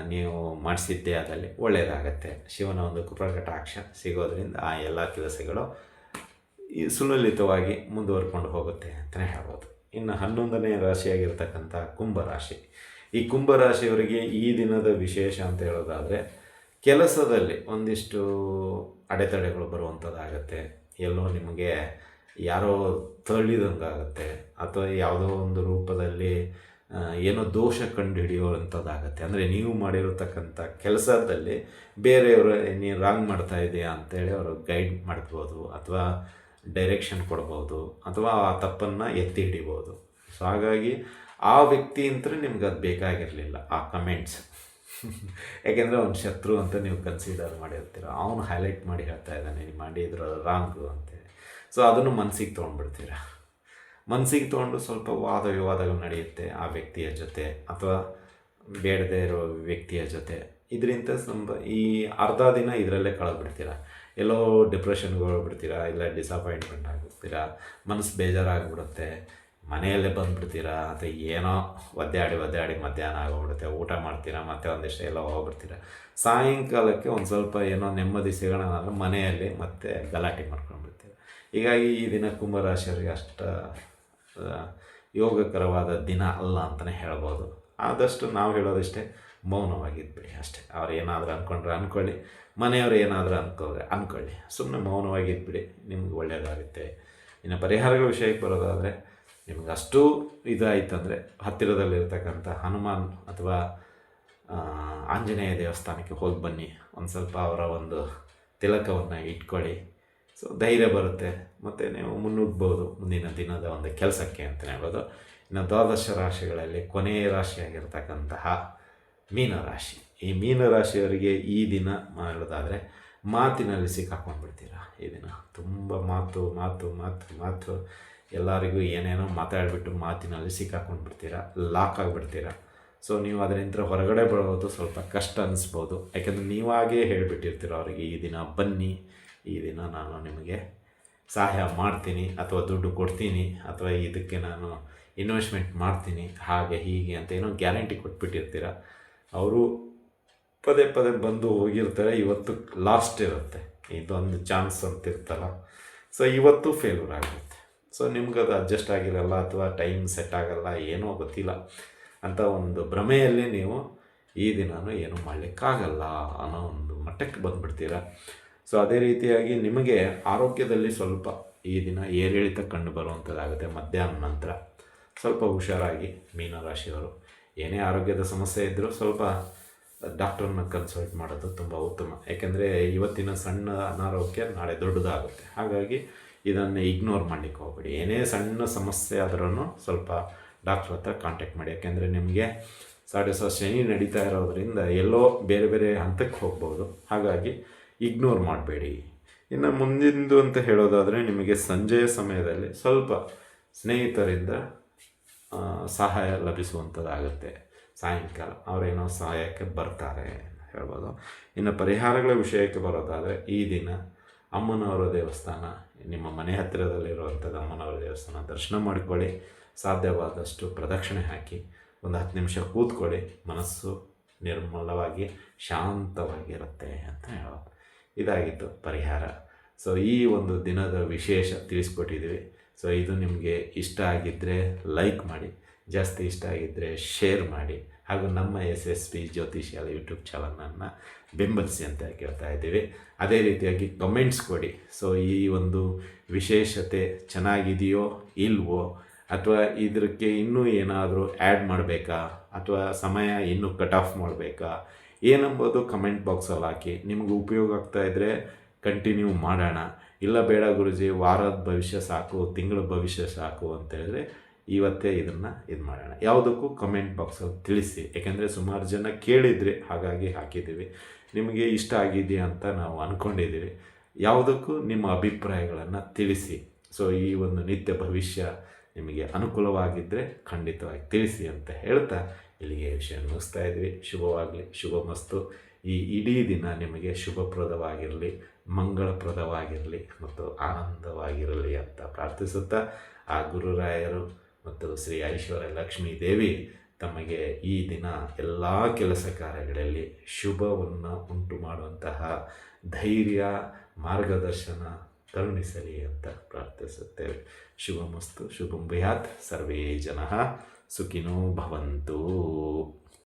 ನೀವು ಮಾಡಿಸಿದ್ದೇ ಅದರಲ್ಲಿ ಒಳ್ಳೆಯದಾಗತ್ತೆ ಶಿವನ ಒಂದು ಕೃಪಕಟಾಕ್ಷ ಸಿಗೋದರಿಂದ ಆ ಎಲ್ಲ ಕೆಲಸಗಳು ಈ ಸುಲಲಿತವಾಗಿ ಮುಂದುವರ್ಕೊಂಡು ಹೋಗುತ್ತೆ ಅಂತಲೇ ಹೇಳ್ಬೋದು. ಇನ್ನು ಹನ್ನೊಂದನೇ ರಾಶಿಯಾಗಿರ್ತಕ್ಕಂಥ ಕುಂಭರಾಶಿ. ಈ ಕುಂಭರಾಶಿಯವರಿಗೆ ಈ ದಿನದ ವಿಶೇಷ ಅಂತ ಹೇಳೋದಾದರೆ, ಕೆಲಸದಲ್ಲಿ ಒಂದಿಷ್ಟು ಅಡೆತಡೆಗಳು ಬರುವಂಥದ್ದಾಗತ್ತೆ. ಎಲ್ಲೋ ನಿಮಗೆ ಯಾರೋ ತಳ್ಳಿದಂಗಾಗತ್ತೆ. ಅಥವಾ ಯಾವುದೋ ಒಂದು ರೂಪದಲ್ಲಿ ಏನೋ ದೋಷ ಕಂಡು ಹಿಡಿಯುವಂಥದ್ದಾಗತ್ತೆ ಅಂದರೆ ನೀವು ಮಾಡಿರತಕ್ಕಂಥ ಕೆಲಸದಲ್ಲಿ ಬೇರೆಯವರು ನೀನು ರಾಂಗ್ ಮಾಡ್ತಾ ಇದೆಯಾ ಅಂತೇಳಿ ಅವರು ಗೈಡ್ ಮಾಡ್ಬೋದು, ಅಥವಾ ಡೈರೆಕ್ಷನ್ ಕೊಡ್ಬೋದು, ಅಥವಾ ಆ ತಪ್ಪನ್ನು ಎತ್ತಿ ಹಿಡಿಬೋದು. ಸೊ ಹಾಗಾಗಿ ಆ ವ್ಯಕ್ತಿ ಅಂತ ನಿಮ್ಗೆ ಅದು ಬೇಕಾಗಿರಲಿಲ್ಲ, ಆ ಕಮೆಂಟ್ಸ್ ಯಾಕೆಂದರೆ ಅವ್ನು ಶತ್ರು ಅಂತ ನೀವು ಕನ್ಸಿಡರ್ ಮಾಡಿರ್ತೀರ. ಅವನು ಹೈಲೈಟ್ ಮಾಡಿ ಹೇಳ್ತಾ ಇದ್ದಾನೆ ನೀವು ಮಾಡಿದ್ರು ರಾಂಗು ಅಂತೇಳಿ ಸೊ ಅದನ್ನು ಮನಸ್ಸಿಗೆ ತೊಗೊಂಡ್ಬಿಡ್ತೀರ? ಮನಸ್ಸಿಗೆ ತೊಗೊಂಡು ಸ್ವಲ್ಪ ವಾದ ವಿವಾದಗಳು ನಡೆಯುತ್ತೆ ಆ ವ್ಯಕ್ತಿಯ ಜೊತೆ ಅಥವಾ ಬೇಡದೇ ಇರೋ ವ್ಯಕ್ತಿಯ ಜೊತೆ. ಇದರಿಂದ ಸ್ವಲ್ಪ ಈ ಅರ್ಧ ದಿನ ಇದರಲ್ಲೇ ಕಳೆದ್ಬಿಡ್ತೀರ? ಎಲ್ಲೋ ಡಿಪ್ರೆಷನ್ಗೆ ಹೋಗ್ಬಿಡ್ತೀರಾ? ಇಲ್ಲ ಡಿಸಪಾಯಿಂಟ್ಮೆಂಟ್ ಆಗಿರ್ತೀರಾ ಮನಸ್ಸು ಬೇಜಾರಾಗ್ಬಿಡುತ್ತೆ. ಮನೆಯಲ್ಲೇ ಬಂದುಬಿಡ್ತೀರಾ ಅಂತ ಏನೋ ಒದ್ದಾಡಿ ಒದ್ದಾಡಿ ಮಧ್ಯಾಹ್ನ ಆಗೋಗ್ಬಿಡುತ್ತೆ, ಊಟ ಮಾಡ್ತೀರಾ, ಮತ್ತೆ ಒಂದಿಷ್ಟು ಎಲ್ಲ ಹೋಗ್ಬಿಡ್ತೀರಾ. ಸಾಯಂಕಾಲಕ್ಕೆ ಒಂದು ಸ್ವಲ್ಪ ಏನೋ ನೆಮ್ಮದಿ ಸಿಗೋಣ ಅಂದರೆ ಮನೆಯಲ್ಲಿ ಮತ್ತೆ ಗಲಾಟೆ ಮಾಡ್ಕೊಂಡ್ಬಿಡ್ತೀರ. ಹೀಗಾಗಿ ಈ ದಿನ ಕುಂಭರಾಶಿಯವರಿಗೆ ಅಷ್ಟು ಯೋಗಕರವಾದ ದಿನ ಅಲ್ಲ ಅಂತಲೇ ಹೇಳ್ಬೋದು. ಆದಷ್ಟು ನಾವು ಹೇಳೋದಿಷ್ಟೇ ಮೌನವಾಗಿದ್ಬಿಡಿ ಅಷ್ಟೇ. ಅವ್ರು ಏನಾದರೂ ಅಂದ್ಕೊಂಡ್ರೆ ಅಂದ್ಕೊಳ್ಳಿ ಮನೆಯವರು ಏನಾದರೂ ಅಂದ್ಕೊಂಡ್ರೆ ಅಂದ್ಕೊಳ್ಳಿ ಸುಮ್ಮನೆ ಮೌನವಾಗಿದ್ಬಿಡಿ, ನಿಮ್ಗೆ ಒಳ್ಳೆಯದಾಗುತ್ತೆ ಇನ್ನು ಪರಿಹಾರಗಳ ವಿಷಯಕ್ಕೆ ಬರೋದಾದರೆ ನಿಮ್ಗೆ ಅಷ್ಟು ಇದಾಯ್ತಂದರೆ ಹತ್ತಿರದಲ್ಲಿರ್ತಕ್ಕಂಥ ಹನುಮಾನ್ ಅಥವಾ ಆಂಜನೇಯ ದೇವಸ್ಥಾನಕ್ಕೆ ಹೋಗಿ ಬನ್ನಿ. ಒಂದು ಸ್ವಲ್ಪ ಅವರ ಒಂದು ತಿಲಕವನ್ನು ಇಟ್ಕೊಳ್ಳಿ. ಸೊ ಧೈರ್ಯ ಬರುತ್ತೆ. ಮತ್ತು ನೀವು ಮುನ್ನುಗ್ಬೋದು ಮುಂದಿನ ದಿನದ ಒಂದು ಕೆಲಸಕ್ಕೆ ಅಂತಲೇ ಹೇಳ್ಬೋದು. ಇನ್ನು ದ್ವಾದಶ ರಾಶಿಗಳಲ್ಲಿ ಕೊನೆಯ ರಾಶಿಯಾಗಿರ್ತಕ್ಕಂತಹ ಮೀನರಾಶಿ ಈ ಮೀನರಾಶಿಯವರಿಗೆ ಈ ದಿನ ಮಾಡೋದಾದರೆ ಮಾತಿನಲ್ಲಿ ಸಿಕ್ಕಾಕೊಂಡ್ಬಿಡ್ತೀರ? ಈ ದಿನ ತುಂಬ ಮಾತು ಮಾತು ಮಾತು ಮಾತು. ಎಲ್ಲರಿಗೂ ಏನೇನೋ ಮಾತಾಡಿಬಿಟ್ಟು ಮಾತಿನಲ್ಲಿ ಸಿಕ್ಕಾಕೊಂಡ್ಬಿಡ್ತೀರ ಲಾಕ್ ಆಗಿಬಿಡ್ತೀರ. ಸೊ ನೀವು ಅದರಿಂದ ಹೊರಗಡೆ ಬರೋದು ಸ್ವಲ್ಪ ಕಷ್ಟ ಅನ್ನಿಸ್ಬೋದು ಯಾಕೆಂದರೆ ನೀವಾಗೇ ಹೇಳಿಬಿಟ್ಟಿರ್ತೀರ ಅವರಿಗೆ, ಈ ದಿನ ಬನ್ನಿ, ಈ ದಿನ ನಾನು ನಿಮಗೆ ಸಹಾಯ ಮಾಡ್ತೀನಿ ಅಥವಾ ದುಡ್ಡು ಕೊಡ್ತೀನಿ ಅಥವಾ ಇದಕ್ಕೆ ನಾನು ಇನ್ವೆಸ್ಟ್ಮೆಂಟ್ ಮಾಡ್ತೀನಿ, ಹಾಗೆ, ಹೀಗೆ ಅಂತ ಏನೋ ಗ್ಯಾರಂಟಿ ಕೊಟ್ಬಿಟ್ಟಿರ್ತೀರ. ಅವರು ಪದೇ ಪದೇ ಬಂದು ಹೋಗಿರ್ತಾರೆ, ಇವತ್ತು ಲಾಸ್ಟ್ ಇರುತ್ತೆ. ಇದೊಂದು ಚಾನ್ಸ್ ಅಂತ ಇರ್ತಲ್ಲ ಸೊ ಇವತ್ತು ಫೇಲ್ಯೂರ್ ಆಗುತ್ತೆ. ಸೊ ನಿಮ್ಗೆ ಅದು ಅಡ್ಜಸ್ಟ್ ಆಗಿರಲ್ಲ ಅಥವಾ ಟೈಮ್ ಸೆಟ್ ಆಗಲ್ಲ, ಏನೋ ಗೊತ್ತಿಲ್ಲ. ಅಂತ ಒಂದು ಭ್ರಮೆಯಲ್ಲಿ ನೀವು ಈ ದಿನನೂ ಏನೂ ಮಾಡಲಿಕ್ಕಾಗಲ್ಲ ಅನ್ನೋ ಒಂದು ಮಟ್ಟಕ್ಕೆ ಬಂದುಬಿಡ್ತೀರ? ಸೊ ಅದೇ ರೀತಿಯಾಗಿ ನಿಮಗೆ ಆರೋಗ್ಯದಲ್ಲಿ ಸ್ವಲ್ಪ ಈ ದಿನ ಏರಿಳಿತ ಕಂಡು ಬರುವಂಥದ್ದಾಗುತ್ತೆ ಮಧ್ಯಾಹ್ನ ನಂತರ. ಸ್ವಲ್ಪ ಹುಷಾರಾಗಿ ಮೀನರಾಶಿಯವರು. ಏನೇ ಆರೋಗ್ಯದ ಸಮಸ್ಯೆ ಇದ್ದರೂ ಸ್ವಲ್ಪ ಡಾಕ್ಟ್ರನ್ನ ಕನ್ಸಲ್ಟ್ ಮಾಡೋದು ತುಂಬ ಉತ್ತಮ. ಯಾಕೆಂದರೆ ಇವತ್ತಿನ ಸಣ್ಣ ಅನಾರೋಗ್ಯ ನಾಳೆ ದೊಡ್ಡದಾಗುತ್ತೆ. ಹಾಗಾಗಿ ಇದನ್ನು ಇಗ್ನೋರ್ ಮಾಡಲಿಕ್ಕೆ ಹೋಗ್ಬೇಡಿ. ಏನೇ ಸಣ್ಣ ಸಮಸ್ಯೆ ಆದ್ರೂ ಸ್ವಲ್ಪ ಡಾಕ್ಟ್ರ್ ಹತ್ರ ಕಾಂಟ್ಯಾಕ್ಟ್ ಮಾಡಿ. ಯಾಕೆಂದರೆ ನಿಮಗೆ ಸಾಡೆ ಸಹ ಶನಿ ನಡೀತಾ ಇರೋದ್ರಿಂದ ಎಲ್ಲೋ ಬೇರೆ ಬೇರೆ ಹಂತಕ್ಕೆ ಹೋಗ್ಬೋದು. ಹಾಗಾಗಿ ಇಗ್ನೋರ್ ಮಾಡಬೇಡಿ. ಇನ್ನು ಮುಂದಿಂದು ಅಂತ ಹೇಳೋದಾದರೆ ನಿಮಗೆ ಸಂಜೆಯ ಸಮಯದಲ್ಲಿ ಸ್ವಲ್ಪ ಸ್ನೇಹಿತರಿಂದ ಸಹಾಯ ಲಭಿಸುವಂಥದ್ದಾಗುತ್ತೆ. ಸಾಯಂಕಾಲ ಅವರೇನೋ ಸಹಾಯಕ್ಕೆ ಬರ್ತಾರೆ ಹೇಳ್ಬೋದು. ಇನ್ನು ಪರಿಹಾರಗಳ ವಿಷಯಕ್ಕೆ ಬರೋದಾದರೆ ಈ ದಿನ ಅಮ್ಮನವರ ದೇವಸ್ಥಾನ, ನಿಮ್ಮ ಮನೆ ಹತ್ತಿರದಲ್ಲಿರುವಂಥದ್ದು ಅಮ್ಮನವರ ದೇವಸ್ಥಾನ, ದರ್ಶನ ಮಾಡಿಕೊಳ್ಳಿ. ಸಾಧ್ಯವಾದಷ್ಟು ಪ್ರದಕ್ಷಿಣೆ ಹಾಕಿ, ಒಂದು ಹತ್ತು ನಿಮಿಷ ಕೂತ್ಕೊಳ್ಳಿ. ಮನಸ್ಸು ನಿರ್ಮಲವಾಗಿ ಶಾಂತವಾಗಿರುತ್ತೆ ಅಂತ ಹೇಳೋದು. ಇದಾಗಿತ್ತು ಪರಿಹಾರ. ಸೊ ಈ ಒಂದು ದಿನದ ವಿಶೇಷ ತಿಳಿಸ್ಕೊಟ್ಟಿದ್ದೀವಿ. ಸೊ ಇದು ನಿಮಗೆ ಇಷ್ಟ ಆಗಿದ್ದರೆ ಲೈಕ್ ಮಾಡಿ, ಜಾಸ್ತಿ ಇಷ್ಟ ಆಗಿದ್ದರೆ ಶೇರ್ ಮಾಡಿ. ಹಾಗೂ ನಮ್ಮ ಎಸ್ ಎಸ್ ಪಿ ಜ್ಯೋತಿಷ್ಯಾಲ ಯೂಟ್ಯೂಬ್ ಚಾನಲನ್ನು ಬೆಂಬಲಿಸಿ ಅಂತ ಕೇಳ್ತಾ ಇದ್ದೀವಿ. ಅದೇ ರೀತಿಯಾಗಿ ಕಮೆಂಟ್ಸ್ ಕೊಡಿ. ಸೊ, ಈ ಒಂದು ವಿಶೇಷತೆ ಚೆನ್ನಾಗಿದೆಯೋ ಇಲ್ವೋ, ಅಥವಾ ಇದಕ್ಕೆ ಇನ್ನೂ ಏನಾದರೂ ಆ್ಯಡ್ ಮಾಡಬೇಕಾ, ಅಥವಾ ಸಮಯ ಇನ್ನೂ ಕಟ್ ಆಫ್ ಮಾಡಬೇಕಾ, ಏನಂಬೋದು ಕಮೆಂಟ್ ಬಾಕ್ಸಲ್ಲಿ ಹಾಕಿ. ನಿಮ್ಗೆ ಉಪಯೋಗ ಆಗ್ತಾ ಇದ್ದರೆ ಕಂಟಿನ್ಯೂ ಮಾಡೋಣ. ಇಲ್ಲ ಬೇಡ ಗುರುಜಿ, ವಾರದ ಭವಿಷ್ಯ ಸಾಕು, ತಿಂಗಳ ಭವಿಷ್ಯ ಸಾಕು ಅಂತ ಹೇಳಿದ್ರೆ ಇವತ್ತೇ ಇದನ್ನು ಇದು ಮಾಡೋಣ. ಯಾವುದಕ್ಕೂ ಕಮೆಂಟ್ ಬಾಕ್ಸಲ್ಲಿ ತಿಳಿಸಿ. ಯಾಕೆಂದರೆ ಸುಮಾರು ಜನ ಕೇಳಿದ್ರಿ ಹಾಗಾಗಿ ಹಾಕಿದ್ದೀವಿ. ನಿಮಗೆ ಇಷ್ಟ ಆಗಿದೆಯಾ ಅಂತ ನಾವು ಅಂದ್ಕೊಂಡಿದ್ದೀವಿ ಯಾವುದಕ್ಕೂ ನಿಮ್ಮ ಅಭಿಪ್ರಾಯಗಳನ್ನು ತಿಳಿಸಿ. ಸೊ ಈ ಒಂದು ನಿತ್ಯ ಭವಿಷ್ಯ ನಿಮಗೆ ಅನುಕೂಲವಾಗಿದ್ದರೆ ಖಂಡಿತವಾಗಿ ತಿಳಿಸಿ ಅಂತ ಹೇಳ್ತಾ ಇಲ್ಲಿಗೆ ವಿಷಯ ಮುಗಿಸ್ತಾ ಇದ್ವಿ. ಶುಭವಾಗಲಿ, ಶುಭ ಮಸ್ತು. ಈ ಇಡೀ ದಿನ ನಿಮಗೆ ಶುಭಪ್ರದವಾಗಿರಲಿ, ಮಂಗಳಪ್ರದವಾಗಿರಲಿ ಮತ್ತು ಆನಂದವಾಗಿರಲಿ ಅಂತ ಪ್ರಾರ್ಥಿಸುತ್ತಾ ಆ ಗುರುರಾಯರು ಮತ್ತು ಶ್ರೀ ಐಶ್ವರ್ಯ ಲಕ್ಷ್ಮೀ ದೇವಿ ತಮಗೆ ಈ ದಿನ ಎಲ್ಲ ಕೆಲಸ ಕಾರ್ಯಗಳಲ್ಲಿ ಶುಭವನ್ನು ಉಂಟು ಮಾಡುವಂತಹ ಧೈರ್ಯ, ಮಾರ್ಗದರ್ಶನ ಕರುಣಿಸಲಿ ಅಂತ ಪ್ರಾರ್ಥಿಸುತ್ತೇವೆ. ಶುಭಮಸ್ತು, ಶುಭಂ ಭಯಾತ್, ಸರ್ವೇ ಜನ ಸುಖಿನೋ ಭವಂತು.